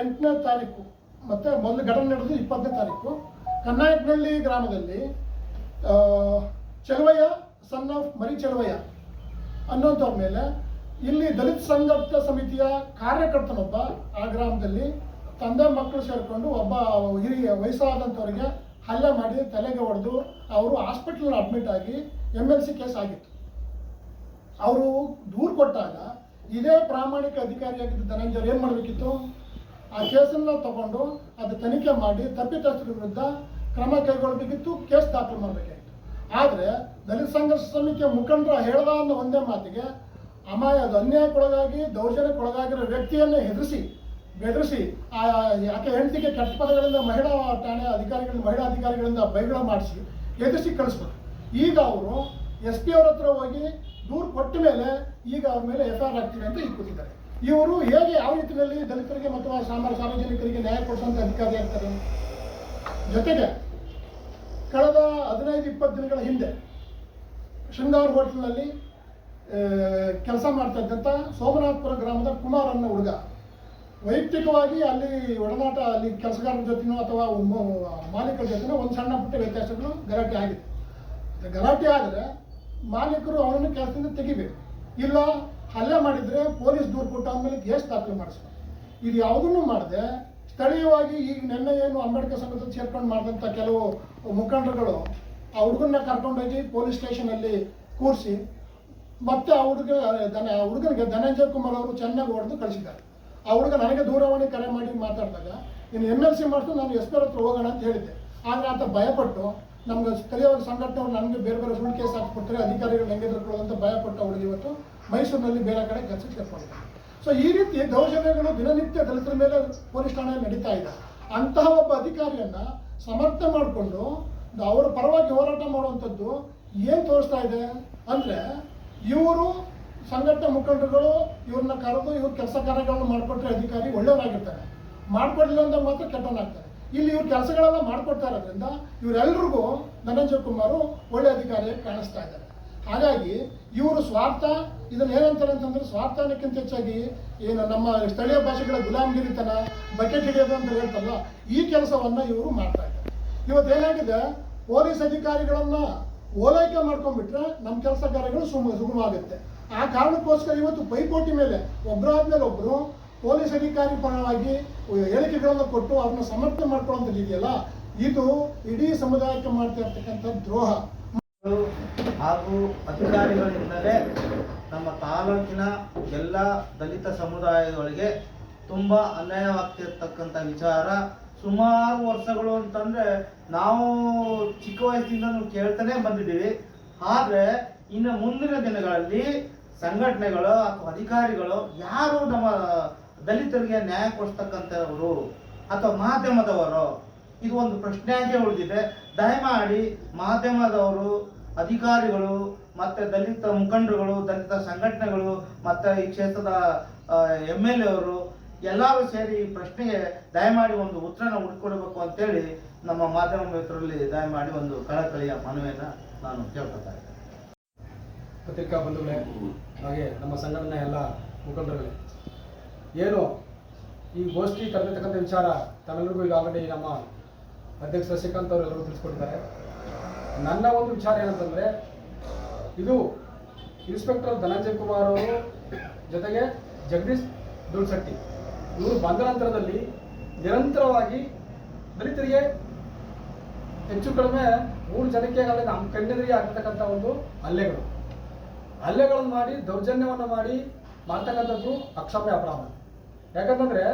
ಎಂಟನೇ ತಾರೀಕು, ಮತ್ತು ಮೊದಲು ಘಟನೆ ನಡೆದು ಇಪ್ಪತ್ತನೇ ತಾರೀಕು, ಕನ್ನಾಯಕನಹಳ್ಳಿ ಗ್ರಾಮದಲ್ಲಿ ಚೆಲುವಯ್ಯ ಸನ್ ಆಫ್ ಮರಿ ಚೆಲುವಯ್ಯ ಅನ್ನೋಂಥವ್ರ ಮೇಲೆ ಇಲ್ಲಿ ದಲಿತ ಸಂಘರ್ಷ ಸಮಿತಿಯ ಕಾರ್ಯಕರ್ತನೊಬ್ಬ ಆ ಗ್ರಾಮದಲ್ಲಿ ತಂದೆ ಮಕ್ಕಳು ಸೇರಿಕೊಂಡು ಒಬ್ಬ ಹಿರಿಯ ವಯಸ್ಸಾದಂಥವ್ರಿಗೆ ಹಲ್ಲೆ ಮಾಡಿ ತಲೆಗೆ ಹೊಡೆದು ಅವರು ಹಾಸ್ಪಿಟ್ಲಲ್ಲಿ ಅಡ್ಮಿಟ್ ಆಗಿ ಎಂ ಎಲ್ ಸಿ ಕೇಸ್ ಆಗಿತ್ತು. ಅವರು ದೂರು ಕೊಟ್ಟಾಗ ಇದೇ ಪ್ರಾಮಾಣಿಕ ಅಧಿಕಾರಿಯಾಗಿದ್ದ ಧನಂಜಯರು ಏನು ಮಾಡಬೇಕಿತ್ತು? ಆ ಕೇಸನ್ನು ತಗೊಂಡು ಅದು ತನಿಖೆ ಮಾಡಿ ತಪ್ಪಿತಸ್ಥರ ವಿರುದ್ಧ ಕ್ರಮ ಕೈಗೊಳ್ಳಬೇಕಿತ್ತು, ಕೇಸ್ ದಾಖಲು ಮಾಡಬೇಕಾಗಿತ್ತು. ಆದರೆ ದಲಿತ ಸಂಘರ್ಷ ಸಮಿತಿಯ ಮುಖಂಡರ ಹೇಳದ ಅನ್ನೋ ಒಂದೇ ಮಾತಿಗೆ ಅಮಾಯ ಅದು ಅನ್ಯಾಯಕ್ಕೊಳಗಾಗಿ ದೌರ್ಜನ್ಯಕ್ಕೊಳಗಾಗಿರೋ ವ್ಯಕ್ತಿಯನ್ನೇ ಹೆದರಿಸಿ ಬೆದರಿಸಿ, ಆ ಯಾಕೆ ಹೆಂಡತಿಗೆ ಕೆಟ್ಟ ಪದಗಳಿಂದ ಮಹಿಳಾ ಠಾಣೆ ಅಧಿಕಾರಿಗಳಿಂದ, ಮಹಿಳಾ ಅಧಿಕಾರಿಗಳಿಂದ ಬೈಗಳ ಮಾಡಿಸಿ ಎದುರಿಸಿ ಕಳಿಸ್ಬೇಕು. ಈಗ ಅವರು ಎಸ್ ಪಿ ಅವ್ರ ಹತ್ರ ಹೋಗಿ ದೂರು ಕೊಟ್ಟ ಮೇಲೆ ಈಗ ಅವ್ರ ಮೇಲೆ ಎಫ್ ಐ ಆರ್ ಅಂತ ಈಗ ಕೂತಿದ್ದಾರೆ. ಇವರು ಹೇಗೆ ಯಾವ ರೀತಿಯಲ್ಲಿ ದಲಿತರಿಗೆ ಮತ್ತು ಸಾಮಾನ್ಯ ಸಾರ್ವಜನಿಕರಿಗೆ ನ್ಯಾಯ ಕೊಡಿಸುವಂಥ ಅಧಿಕಾರಿ ಆಗ್ತಾರೆ? ಜೊತೆಗೆ ಕಳೆದ ಹದಿನೈದು, ಇಪ್ಪತ್ತು ದಿನಗಳ ಹಿಂದೆ ಶೃಂಗಾರ್ ಹೋಟೆಲ್ನಲ್ಲಿ ಕೆಲಸ ಮಾಡ್ತಾ ಇದ್ದಂಥ ಸೋಮನಾಥಪುರ ಗ್ರಾಮದ ಕುಮಾರ್ ಅನ್ನೋ ಹುಡುಗ. ವೈಯಕ್ತಿಕವಾಗಿ ಅಲ್ಲಿ ಒಡನಾಟ, ಅಲ್ಲಿ ಕೆಲಸಗಾರರ ಜೊತೆನೋ ಅಥವಾ ಮಾಲೀಕರ ಜೊತೆನೋ ಒಂದು ಸಣ್ಣ ಪುಟ್ಟ ವ್ಯತ್ಯಾಸಗಳು ಗಲಾಟೆ ಆಗಿದೆ. ಗಲಾಟೆ ಆದರೆ ಮಾಲೀಕರು ಅವನನ್ನು ಕೆಲಸದಿಂದ ತೆಗಿಬೇಕು. ಇಲ್ಲ, ಹಲ್ಲೆ ಮಾಡಿದರೆ ಪೊಲೀಸ್ ದೂರು ಕೊಟ್ಟು ಆದಮೇಲೆ ಕೇಸ್ ದಾಖಲೆ ಮಾಡಿಸ್ಬೇಕು. ಇದು ಯಾವುದನ್ನು ಮಾಡದೆ ಸ್ಥಳೀಯವಾಗಿ ಈಗ ನಿನ್ನೆ ಏನು ಅಂಬೇಡ್ಕರ್ ಸಂಘದ ಸೇರ್ಕೊಂಡು ಮಾಡಿದಂಥ ಕೆಲವು ಮುಖಂಡರುಗಳು ಆ ಹುಡುಗನ್ನ ಕರ್ಕೊಂಡೋಗಿ ಪೊಲೀಸ್ ಸ್ಟೇಷನಲ್ಲಿ ಕೂರಿಸಿ ಮತ್ತೆ ಆ ಹುಡುಗ ದನ ಹುಡುಗನಿಗೆ ಧನಂಜಯ ಕುಮಾರ್ ಅವರು ಚೆನ್ನಾಗಿ ಹೊಡೆದು ಕಳಿಸಿದ್ದಾರೆ. ಆ ಹುಡುಗ ನನಗೆ ದೂರವಾಣಿ ಕರೆ ಮಾಡಿ ಮಾತಾಡಿದಾಗ, ನೀನು ಎಂ ಎಲ್ ಸಿ ಮಾಡ್ತು ನಾನು ಎಸ್ ಪಿ ಹತ್ರ ಹೋಗೋಣ ಅಂತ ಹೇಳಿದ್ದೆ. ಆದರೆ ಅಂತ ಭಯಪಟ್ಟು, ನಮ್ಗೆ ಸ್ಥಳೀಯವಾಗಿ ಸಂಘಟನೆಯವರು ನನಗೆ ಬೇರೆ ಬೇರೆ ಸುಳ್ಳು ಕೇಸ್ ಹಾಕ್ಬಿಡ್ತಾರೆ ಅಧಿಕಾರಿಗಳು ಹೆಂಗೆ ಅಂತ ಭಯಪಟ್ಟ ಹುಡುಗ ಇವತ್ತು ಮೈಸೂರಿನಲ್ಲಿ ಬೇರೆ ಕಡೆ ಕೆಲಸಕ್ಕೆ ಸೇರ್ಕೊಂಡಿದ್ದಾರೆ ಸೊ ಈ ರೀತಿ ದೌರ್ಜನ್ಯಗಳು ದಿನನಿತ್ಯ ದಲಿತರ ಮೇಲೆ ಪೊಲೀಸ್ ಠಾಣೆಯಲ್ಲಿ ನಡೀತಾ ಇದೆ. ಅಂತಹ ಒಬ್ಬ ಅಧಿಕಾರಿಯನ್ನ ಸಮರ್ಥ ಮಾಡಿಕೊಂಡು, ಅವರ ಪರವಾಗಿ ಹೋರಾಟ ಮಾಡುವಂಥದ್ದು ಏನು ತೋರಿಸ್ತಾ ಇದೆ ಅಂದರೆ, ಇವರು ಸಂಘಟನೆ ಮುಖಂಡರುಗಳು ಇವ್ರನ್ನ ಕರೆದು ಇವ್ರ ಕೆಲಸ ಕಾರ್ಯಗಳನ್ನು ಮಾಡಿಕೊಟ್ರೆ ಅಧಿಕಾರಿ ಒಳ್ಳೆಯವರಾಗಿರ್ತಾರೆ. ಮಾಡ್ಕೊಡ್ಲಿಲ್ಲ ಅಂದ್ರೆ ಮಾತ್ರ ಕೆಟ್ಟವನಾಗ್ತಾರೆ. ಇಲ್ಲಿ ಇವ್ರ ಕೆಲಸಗಳೆಲ್ಲ ಮಾಡ್ಕೊಡ್ತಾ ಇರೋದ್ರಿಂದ ಇವರೆಲ್ರಿಗೂ ಧನಂಜಯ ಕುಮಾರ್ ಒಳ್ಳೆ ಅಧಿಕಾರಿಯಾಗಿ ಕಾಣಿಸ್ತಾ ಇದ್ದಾರೆ. ಹಾಗಾಗಿ ಇವರು ಸ್ವಾರ್ಥ, ಇದನ್ನ ಏನಂತಾರೆ ಅಂತಂದ್ರೆ ಸ್ವಾರ್ಥ ಅನ್ನೋಕ್ಕಿಂತ ಹೆಚ್ಚಾಗಿ ಏನು ನಮ್ಮ ಸ್ಥಳೀಯ ಭಾಷೆಗಳ ಗುಲಾಮಗಿರಿತನ ಬಕೆಟ್ ಹಿಡಿಯೋದು ಅಂತ ಹೇಳ್ತಲ್ಲ ಈ ಕೆಲಸವನ್ನ ಇವರು ಮಾಡ್ತಾ ಇದ್ದಾರೆ. ಇವತ್ತೇನಾಗಿದೆ? ಪೊಲೀಸ್ ಅಧಿಕಾರಿಗಳನ್ನ ಓಲೈಕೆ ಮಾಡ್ಕೊಂಡ್ಬಿಟ್ರೆ ನಮ್ಮ ಕೆಲಸ ಕಾರ್ಯಗಳು ಸುಗಮ ಸುಗಮವಾಗುತ್ತೆ. ಆ ಕಾರಣಕ್ಕೋಸ್ಕರ ಇವತ್ತು ಪೈಪೋಟಿ ಮೇಲೆ ಒಬ್ಬರಾದ್ಮೇಲೆ ಒಬ್ಬರು ಪೊಲೀಸ್ ಅಧಿಕಾರಿ ಪರವಾಗಿ ಹೇಳಿಕೆಗಳನ್ನು ಕೊಟ್ಟು ಅವ್ರನ್ನ ಸಮರ್ಥನೆ ಮಾಡ್ಕೊಳ್ಳೋಂಥದ್ದು ಇದೆಯಲ್ಲ ಇದು ಇಡೀ ಸಮುದಾಯಕ್ಕೆ ಮಾಡ್ತಾ ಇರ್ತಕ್ಕಂಥ ದ್ರೋಹ.
ಹಾಗೂ ಅಧಿಕಾರಿಗಳಿಂದಲೇ ನಮ್ಮ ತಾಲೂಕಿನ ಎಲ್ಲ ದಲಿತ ಸಮುದಾಯಗಳಿಗೆ ತುಂಬ ಅನ್ಯಾಯವಾಗ್ತಿರ್ತಕ್ಕಂಥ ವಿಚಾರ ಸುಮಾರು ವರ್ಷಗಳು ಅಂತಂದ್ರೆ ನಾವು ಚಿಕ್ಕ ವಯಸ್ಸಿಂದನೂ ಕೇಳ್ತಾನೆ ಬಂದಿದ್ದೀವಿ. ಆದರೆ ಇನ್ನು ಮುಂದಿನ ದಿನಗಳಲ್ಲಿ ಸಂಘಟನೆಗಳು ಅಥವಾ ಅಧಿಕಾರಿಗಳು ಯಾರು ನಮ್ಮ ದಲಿತರಿಗೆ ನ್ಯಾಯ ಕೊಡಿಸ್ತಕ್ಕಂಥವರು ಅಥವಾ ಮಾಧ್ಯಮದವರು? ಇದು ಒಂದು ಪ್ರಶ್ನೆಯಾಗಿ ಉಳಿದಿದೆ. ದಯಮಾಡಿ ಮಾಧ್ಯಮದವರು, ಅಧಿಕಾರಿಗಳು, ಮತ್ತೆ ದಲಿತ ಮುಖಂಡರುಗಳು, ದಲಿತ ಸಂಘಟನೆಗಳು, ಮತ್ತೆ ಈ ಕ್ಷೇತ್ರದ ಎಂ ಎಲ್ ಎ ಅವರು ಎಲ್ಲರೂ ಸೇರಿ ಈ ಪ್ರಶ್ನೆಗೆ ದಯಮಾಡಿ ಒಂದು ಉತ್ತರನ ಹುಡ್ಕೊಡ್ಬೇಕು ಅಂತೇಳಿ ನಮ್ಮ ಮಾಧ್ಯಮ ಮಿತ್ರರಲ್ಲಿ ದಯಮಾಡಿ ಒಂದು ಕಳಕಳಿಯ ಮನವಿಯನ್ನ ನಾನು ಕೇಳ್ಕೊತಾ
ಪತ್ರಿಕಾ ಬಂಧುಗಳೇ, ಹಾಗೆ ನಮ್ಮ ಸಂಘಟನೆ ಎಲ್ಲ ಮುಖಂಡರುಗಳೇ. ಏನು, ಈ ಗೋಷ್ಠಿ ಕರೆದಿರ್ತಕ್ಕಂಥ ವಿಚಾರ ತಮ್ಮೆಲ್ಲರಿಗೂ ಈಗ ನಮ್ಮ ಅಧ್ಯಕ್ಷ ಶಶಿಕಾಂತ್ ಅವರು ಎಲ್ಲರೂ ತಿಳಿಸ್ಕೊಟ್ಟಿದ್ದಾರೆ. ನನ್ನ ಒಂದು ವಿಚಾರ ಏನಂತಂದರೆ, ಇದು ಇನ್ಸ್ಪೆಕ್ಟರ್ ಧನಂಜಯ್ ಕುಮಾರ್ ಅವರು ಜೊತೆಗೆ ಜಗದೀಶ್ ದುಡ್ಶೆಟ್ಟಿ ಇವರು ಬಂದ ನಂತರದಲ್ಲಿ ನಿರಂತರವಾಗಿ ದಲಿತರಿಗೆ ಹೆಚ್ಚು ಕಡಿಮೆ ಮೂರು ಜನಕ್ಕೆ ನಮ್ಮ ಕಣ್ಣೆದುರಿಗೆ ಆಗಿರ್ತಕ್ಕಂಥ ಒಂದು ಹಲ್ಲೆಗಳು. ಹಲ್ಲೆಗಳನ್ನು ಮಾಡಿ, ದೌರ್ಜನ್ಯವನ್ನು ಮಾಡಿ ಮಾಡ್ತಕ್ಕಂಥದ್ದು ಅಕ್ಷಮ್ಯ ಅಪರಾಧ. ಯಾಕಂತಂದರೆ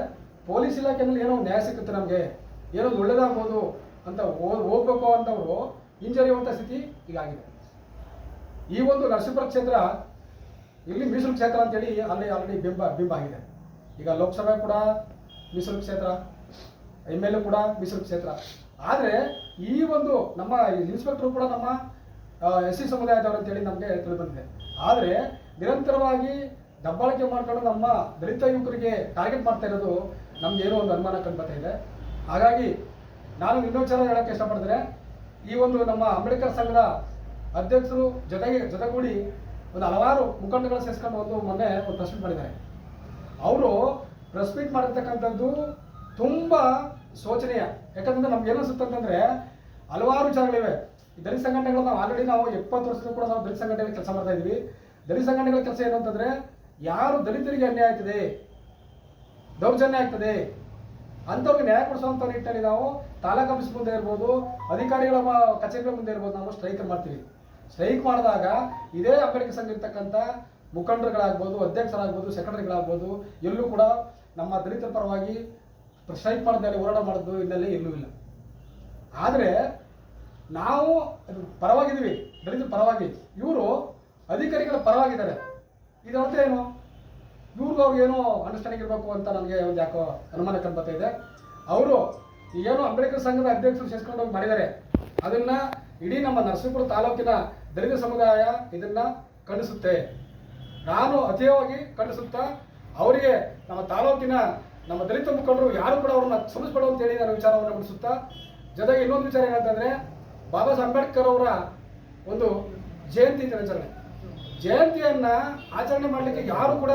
ಪೊಲೀಸ್ ಇಲಾಖೆಯಲ್ಲಿ ಏನೋ ನ್ಯಾಯ ಸಿಕ್ಕುತ್ತೆ ನಮಗೆ, ಏನೋ ಒಳ್ಳೇದಾಗ್ಬೋದು ಅಂತ ಹೋಗ್ಬೇಕು ಅಂತವರು ಹಿಂಜರಿಯುವಂಥ ಸ್ಥಿತಿ ಈಗಾಗಿದೆ ಈ ಒಂದು ನರಸೀಪುರ ಕ್ಷೇತ್ರ ಇಲ್ಲಿ ಮೀಸಲು ಕ್ಷೇತ್ರ ಅಂತೇಳಿ ಅಲ್ಲಿ ಆಲ್ರೆಡಿ ಬಿಂಬ ಬಿಂಬ ಆಗಿದೆ. ಈಗ ಲೋಕಸಭೆ ಕೂಡ ಮೀಸಲು ಕ್ಷೇತ್ರ, ಎಂ ಎಲ್ ಎ ಕೂಡ ಮೀಸಲು ಕ್ಷೇತ್ರ. ಆದರೆ ಈ ಒಂದು ನಮ್ಮ ಇನ್ಸ್ಪೆಕ್ಟರ್ ಕೂಡ ನಮ್ಮ ಎಸ್ ಸಿ ಸಮುದಾಯದವರು ಅಂತೇಳಿ ನಮಗೆ ತಿಳಿದು ಬಂದಿದೆ. ಆದರೆ ನಿರಂತರವಾಗಿ ದಬ್ಬಾಳಿಕೆ ಮಾಡಿಕೊಂಡು ನಮ್ಮ ದಲಿತ ಯುವಕರಿಗೆ ಟಾರ್ಗೆಟ್ ಮಾಡ್ತಾ ಇರೋದು ನಮ್ಗೆ ಏನೋ ಒಂದು ಅನುಮಾನ ಕಂಡು ಬರ್ತಾ ಇದೆ. ಹಾಗಾಗಿ ನಾನು ಇನ್ನೊಂದು ವಿಚಾರ ಹೇಳಕ್ಕೆ ಇಷ್ಟಪಡ್ತೇನೆ. ಈ ಒಂದು ನಮ್ಮ ಅಂಬೇಡ್ಕರ್ ಸಂಘದ ಅಧ್ಯಕ್ಷರು ಜೊತೆಗೆ ಜೊತೆಗೂಡಿ ಒಂದು ಹಲವಾರು ಮುಖಂಡಗಳು ಸೇರಿಸ್ಕೊಂಡು ಒಂದು ಮೊನ್ನೆ ಒಂದು ಪ್ರೆಸ್ ಮಾಡಿದ್ದಾರೆ. ಅವರು ಪ್ರೆಸ್ ಮೀಟ್ ಮಾಡಿರ್ತಕ್ಕಂಥದ್ದು ತುಂಬ ಶೋಚನೀಯ. ಯಾಕಂದ್ರೆ ನಮ್ಗೆ ಏನು ಅನಿಸುತ್ತೆ ಅಂತಂದ್ರೆ ಹಲವಾರು ವಿಚಾರಗಳಿವೆ. ದಲಿತ ಸಂಘಟನೆಗಳು ನಾವು ಆಲ್ರೆಡಿ ನಾವು ಎಪ್ಪತ್ತು ವರ್ಷದ ಕೂಡ ನಾವು ದಲಿತ ಸಂಘಟನೆಯಲ್ಲಿ ಕೆಲಸ ಮಾಡ್ತಾ ಇದ್ವಿ ದಲಿತ ಸಂಘಟನೆಗಳ ಕೆಲಸ ಏನು ಯಾರು ದಲಿತರಿಗೆ ಅನ್ಯಾಯ ಆಗ್ತದೆ, ದೌರ್ಜನ್ಯ ಆಗ್ತದೆ, ಅಂಥವ್ರಿಗೆ ನ್ಯಾಯ ಕೊಡಿಸುವಂಥ ನಿಟ್ಟಿನಲ್ಲಿ ನಾವು ತಾಲೂಕು ಆಫೀಸ್ ಮುಂದೆ ಇರ್ಬೋದು, ಅಧಿಕಾರಿಗಳ ಕಚೇರಿಗಳ ಮುಂದೆ ಇರ್ಬೋದು, ನಾವು ಸ್ಟ್ರೈಕ್ ಮಾಡ್ತೀವಿ. ಸ್ಟ್ರೈಕ್ ಮಾಡಿದಾಗ ಇದೇ ಅಂಬೇಡ್ಕರ್ ಸಂಘ ಇರ್ತಕ್ಕಂಥ ಮುಖಂಡರುಗಳಾಗ್ಬೋದು, ಅಧ್ಯಕ್ಷರಾಗ್ಬೋದು ಸೆಕ್ರೆಟರಿಗಳಾಗ್ಬೋದು ಎಲ್ಲೂ ಕೂಡ ನಮ್ಮ ದಲಿತರ ಪರವಾಗಿ ಸ್ಟ್ರೈಕ್ ಮಾಡಿದಲ್ಲಿ ಹೋರಾಟ ಮಾಡೋದು ಇಲ್ಲೇ ಎಲ್ಲೂ ಇಲ್ಲ. ಆದರೆ ನಾವು ಪರವಾಗಿದ್ದೀವಿ, ದಲಿತ ಪರವಾಗಿ. ಇವರು ಅಧಿಕಾರಿಗಳ ಪರವಾಗಿದ್ದಾರೆ. ಇದರ ಅರ್ಥ ಏನು? ಇವ್ರಿಗೂ ಅವ್ರಿಗೆ ಏನೋ ಅಂಡರ್ಸ್ಟ್ಯಾಂಡಿಂಗ್ ಇರಬೇಕು ಅಂತ ನನಗೆ ಒಂದು ಯಾಕೋ ಅನುಮಾನ ಕಂಡುಬರ್ತಾ ಇದೆ. ಅವರು ಏನೋ ಅಂಬೇಡ್ಕರ್ ಸಂಘದ ಅಧ್ಯಕ್ಷರು ಸೇರಿಸ್ಕೊಂಡು ಹೋಗಿ ಮಾಡಿದ್ದಾರೆ. ಅದನ್ನ ಇಡೀ ನಮ್ಮ ನರಸೀಪುರ ತಾಲೂಕಿನ ದಲಿತ ಸಮುದಾಯ ಇದನ್ನ ಖಂಡಿಸುತ್ತೆ. ನಾನು ಅತಿಯಾಗಿ ಖಂಡಿಸುತ್ತಾ ಅವರಿಗೆ ನಮ್ಮ ತಾಲೂಕಿನ ನಮ್ಮ ದಲಿತ ಮುಖಂಡರು ಯಾರು ಕೂಡ ಅವ್ರನ್ನ ಕ್ಷಮಿಸ್ಬೇಡ ಅಂತ ಹೇಳಿ ನಾನು ವಿಚಾರವನ್ನು ಮುಗಿಸುತ್ತಾ. ಜೊತೆಗೆ ಇನ್ನೊಂದು ವಿಚಾರ ಏನಂತಂದ್ರೆ ಬಾಬಾ ಸಾಹೇಬ್ ಅಂಬೇಡ್ಕರ್ ಅವರ ಒಂದು ಜಯಂತಿ ದಿನಾಚರಣೆ. ಜಯಂತಿಯನ್ನ ಆಚರಣೆ ಮಾಡಲಿಕ್ಕೆ ಯಾರು ಕೂಡ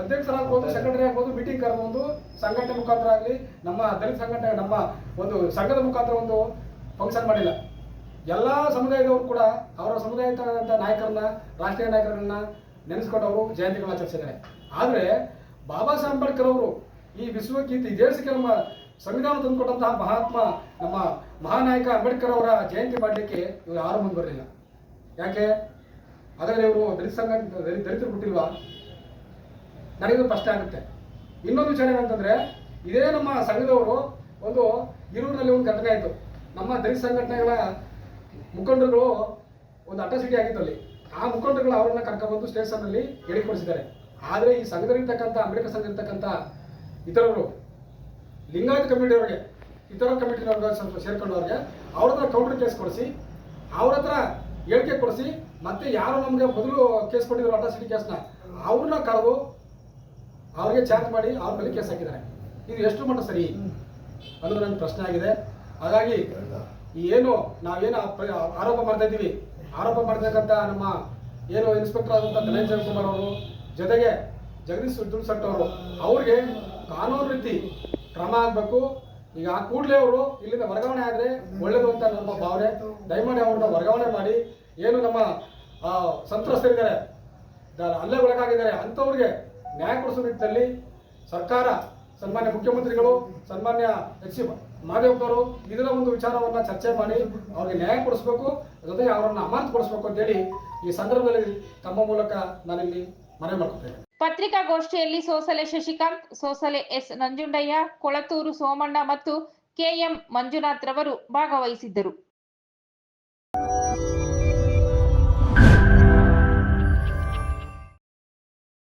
ಅಧ್ಯಕ್ಷರಾಗ್ಬೋದು ಸೆಕ್ರೆಟರಿ ಆಗ್ಬೋದು ಮೀಟಿಂಗ್ ಕರೆದೊಂದು ಸಂಘಟನೆ ಮುಖಾಂತರ ಆಗಲಿ, ನಮ್ಮ ದಲಿತ ಸಂಘಟನೆ, ನಮ್ಮ ಒಂದು ಸಂಘದ ಮುಖಾಂತರ ಒಂದು ಫಂಕ್ಷನ್ ಮಾಡಿಲ್ಲ. ಎಲ್ಲ ಸಮುದಾಯದವರು ಕೂಡ ಅವರ ಸಮುದಾಯದ ನಾಯಕರನ್ನ, ರಾಷ್ಟ್ರೀಯ ನಾಯಕರನ್ನ ನೆನೆಸ್ಕೊಂಡು ಅವರು ಜಯಂತಿಗಳು ಆಚರಿಸಿದ್ದಾರೆ. ಆದರೆ ಬಾಬಾ ಸಾಹೇಬ್ ಅಂಬೇಡ್ಕರ್ ಅವರು ಈ ವಿಶ್ವಗೀತೆ ದೇಶಕ್ಕೆ ನಮ್ಮ ಸಂವಿಧಾನ ತಂದುಕೊಟ್ಟಂತಹ ಮಹಾತ್ಮ ನಮ್ಮ ಮಹಾನಾಯಕ ಅಂಬೇಡ್ಕರ್ ಅವರ ಜಯಂತಿ ಮಾಡಲಿಕ್ಕೆ ಇವರು ಯಾರು ಮುಂದೆ ಬರಲಿಲ್ಲ. ಯಾಕೆ? ಅದರಲ್ಲಿ ಇವರು ದಲಿತ ಸಂಘ, ದಲಿತ- ದಲಿತರು ನನಗೂ ನನಗಿದು ಕಷ್ಟ ಆಗುತ್ತೆ. ಇನ್ನೊಂದು ವಿಚಾರ ಏನಂತಂದ್ರೆ, ಇದೇ ನಮ್ಮ ಸಂಘದವರು ಒಂದು ಇರೂರಿನಲ್ಲಿ ಒಂದು ಘಟನೆ ಆಯಿತು. ನಮ್ಮ ದಲಿತ ಸಂಘಟನೆಗಳ ಮುಖಂಡರುಗಳು ಒಂದು ಅಟ್ರಾಸಿಟಿ ಆಗಿತ್ತು ಅಲ್ಲಿ ಆ ಮುಖಂಡರುಗಳು ಅವರನ್ನ ಕರ್ಕೊಂಡ್ಬಂದು ಸ್ಟೇಷನ್ನಲ್ಲಿ ಹೇಳಿಕೊಡಿಸಿದ್ದಾರೆ ಆದರೆ ಈ ಸಂಘದಲ್ಲಿರ್ತಕ್ಕಂಥ, ಅಂಬೇಡ್ಕರ್ ಸಂಘ ಇರ್ತಕ್ಕಂಥ ಇತರರು, ಲಿಂಗಾಯತ ಕಮಿಟಿಯವರಿಗೆ ಇತರ ಕಮಿಟಿನವ್ರಿಗೆ ಸ್ವಲ್ಪ ಸೇರ್ಕೊಂಡವ್ರಿಗೆ ಅವ್ರ ಹತ್ರ ಕೌಂಟರ್ ಕೇಸ್ ಕೊಡಿಸಿ ಅವ್ರ ಹತ್ರ ಹೇಳಿಕೆ ಕೊಡಿಸಿ, ಮತ್ತೆ ಯಾರು ನಮಗೆ ಮೊದಲು ಕೇಸ್ ಕೊಟ್ಟಿದ್ರು ಅಟ್ರಾಸಿಟಿ ಕೇಸ್ನ ಅವ್ರನ್ನ ಕರೆದು ಅವ್ರಿಗೆ ಚಾರ್ಜ್ ಮಾಡಿ ಅವ್ರ ಮೇಲೆ ಕೇಸ್ ಹಾಕಿದ್ದಾರೆ. ಇದು ಎಷ್ಟು ಮಟ್ಟ ಸರಿ? ಅನ್ನೋದು ನನ್ನ ಪ್ರಶ್ನೆ ಆಗಿದೆ. ಹಾಗಾಗಿ ಏನು ನಾವೇನು ಆರೋಪ ಮಾಡ್ತಾ ಇದ್ದೀವಿ. ಆರೋಪ ಮಾಡ್ತಕ್ಕಂಥ ನಮ್ಮ ಏನು ಇನ್ಸ್ಪೆಕ್ಟರ್ ಆದಂಥ ಧನಂಜಯ ಕುಮಾರ್ ಅವರು, ಜೊತೆಗೆ ಜಗದೀಶ್ ದುಡ್ಡು ಅವರು, ಅವ್ರಿಗೆ ಕಾನೂನು ರೀತಿ ಕ್ರಮ ಆಗಬೇಕು. ಈಗ ಕೂಡಲೇ ಅವರು ಇಲ್ಲಿಂದ ವರ್ಗಾವಣೆ ಆದರೆ ಒಳ್ಳೇದು ಅಂತ ನಮ್ಮ ಭಾವನೆ. ದಯಮಾಡಿ ಅವ್ರನ್ನ ವರ್ಗಾವಣೆ ಮಾಡಿ. ಏನು ನಮ್ಮ ಸಂತ್ರಸ್ತರಿದ್ದಾರೆ ಅಲ್ಲೇ ಒಳಗಾಗಿದ್ದಾರೆ, ಅಂಥವ್ರಿಗೆ ನ್ಯಾಯ ಕೊಡಿಸೋ ನಿಟ್ಟಿನಲ್ಲಿ ಸರ್ಕಾರ, ಸನ್ಮಾನ್ಯ ಮುಖ್ಯಮಂತ್ರಿಗಳು, ಸನ್ಮಾನ್ಯ ಎಚ್ ಸಿ ಮಾದೇವಪ್ಪನವರು ಇದರ ಒಂದು ವಿಚಾರವನ್ನ ಚರ್ಚೆ ಮಾಡಿ ಅವ್ರಿಗೆ ನ್ಯಾಯ ಕೊಡಿಸ್ಬೇಕು, ಜೊತೆಗೆ ಅವರನ್ನ ಅಮಾನತುಗೊಳಿಸ್ಬೇಕು ಅಂತೇಳಿ ಈ ಸಂದರ್ಭದಲ್ಲಿ ತಮ್ಮ ಮೂಲಕ ನಾನಿಲ್ಲಿ ಮನವಿ ಮಾಡ್ಕೊತೇನೆ
ಪತ್ರಿಕಾಗೋಷ್ಠಿಯಲ್ಲಿ ಸೋಸಲೆ ಶಶಿಕಾಂತ್ ಸೋಸಲೆ ಎಸ್ ನಂಜುಂಡಯ್ಯ ಕೊಳತೂರು ಸೋಮಣ್ಣ ಮತ್ತು ಕೆಎಂ ಮಂಜುನಾಥ್ ರವರು ಭಾಗವಹಿಸಿದ್ದರು.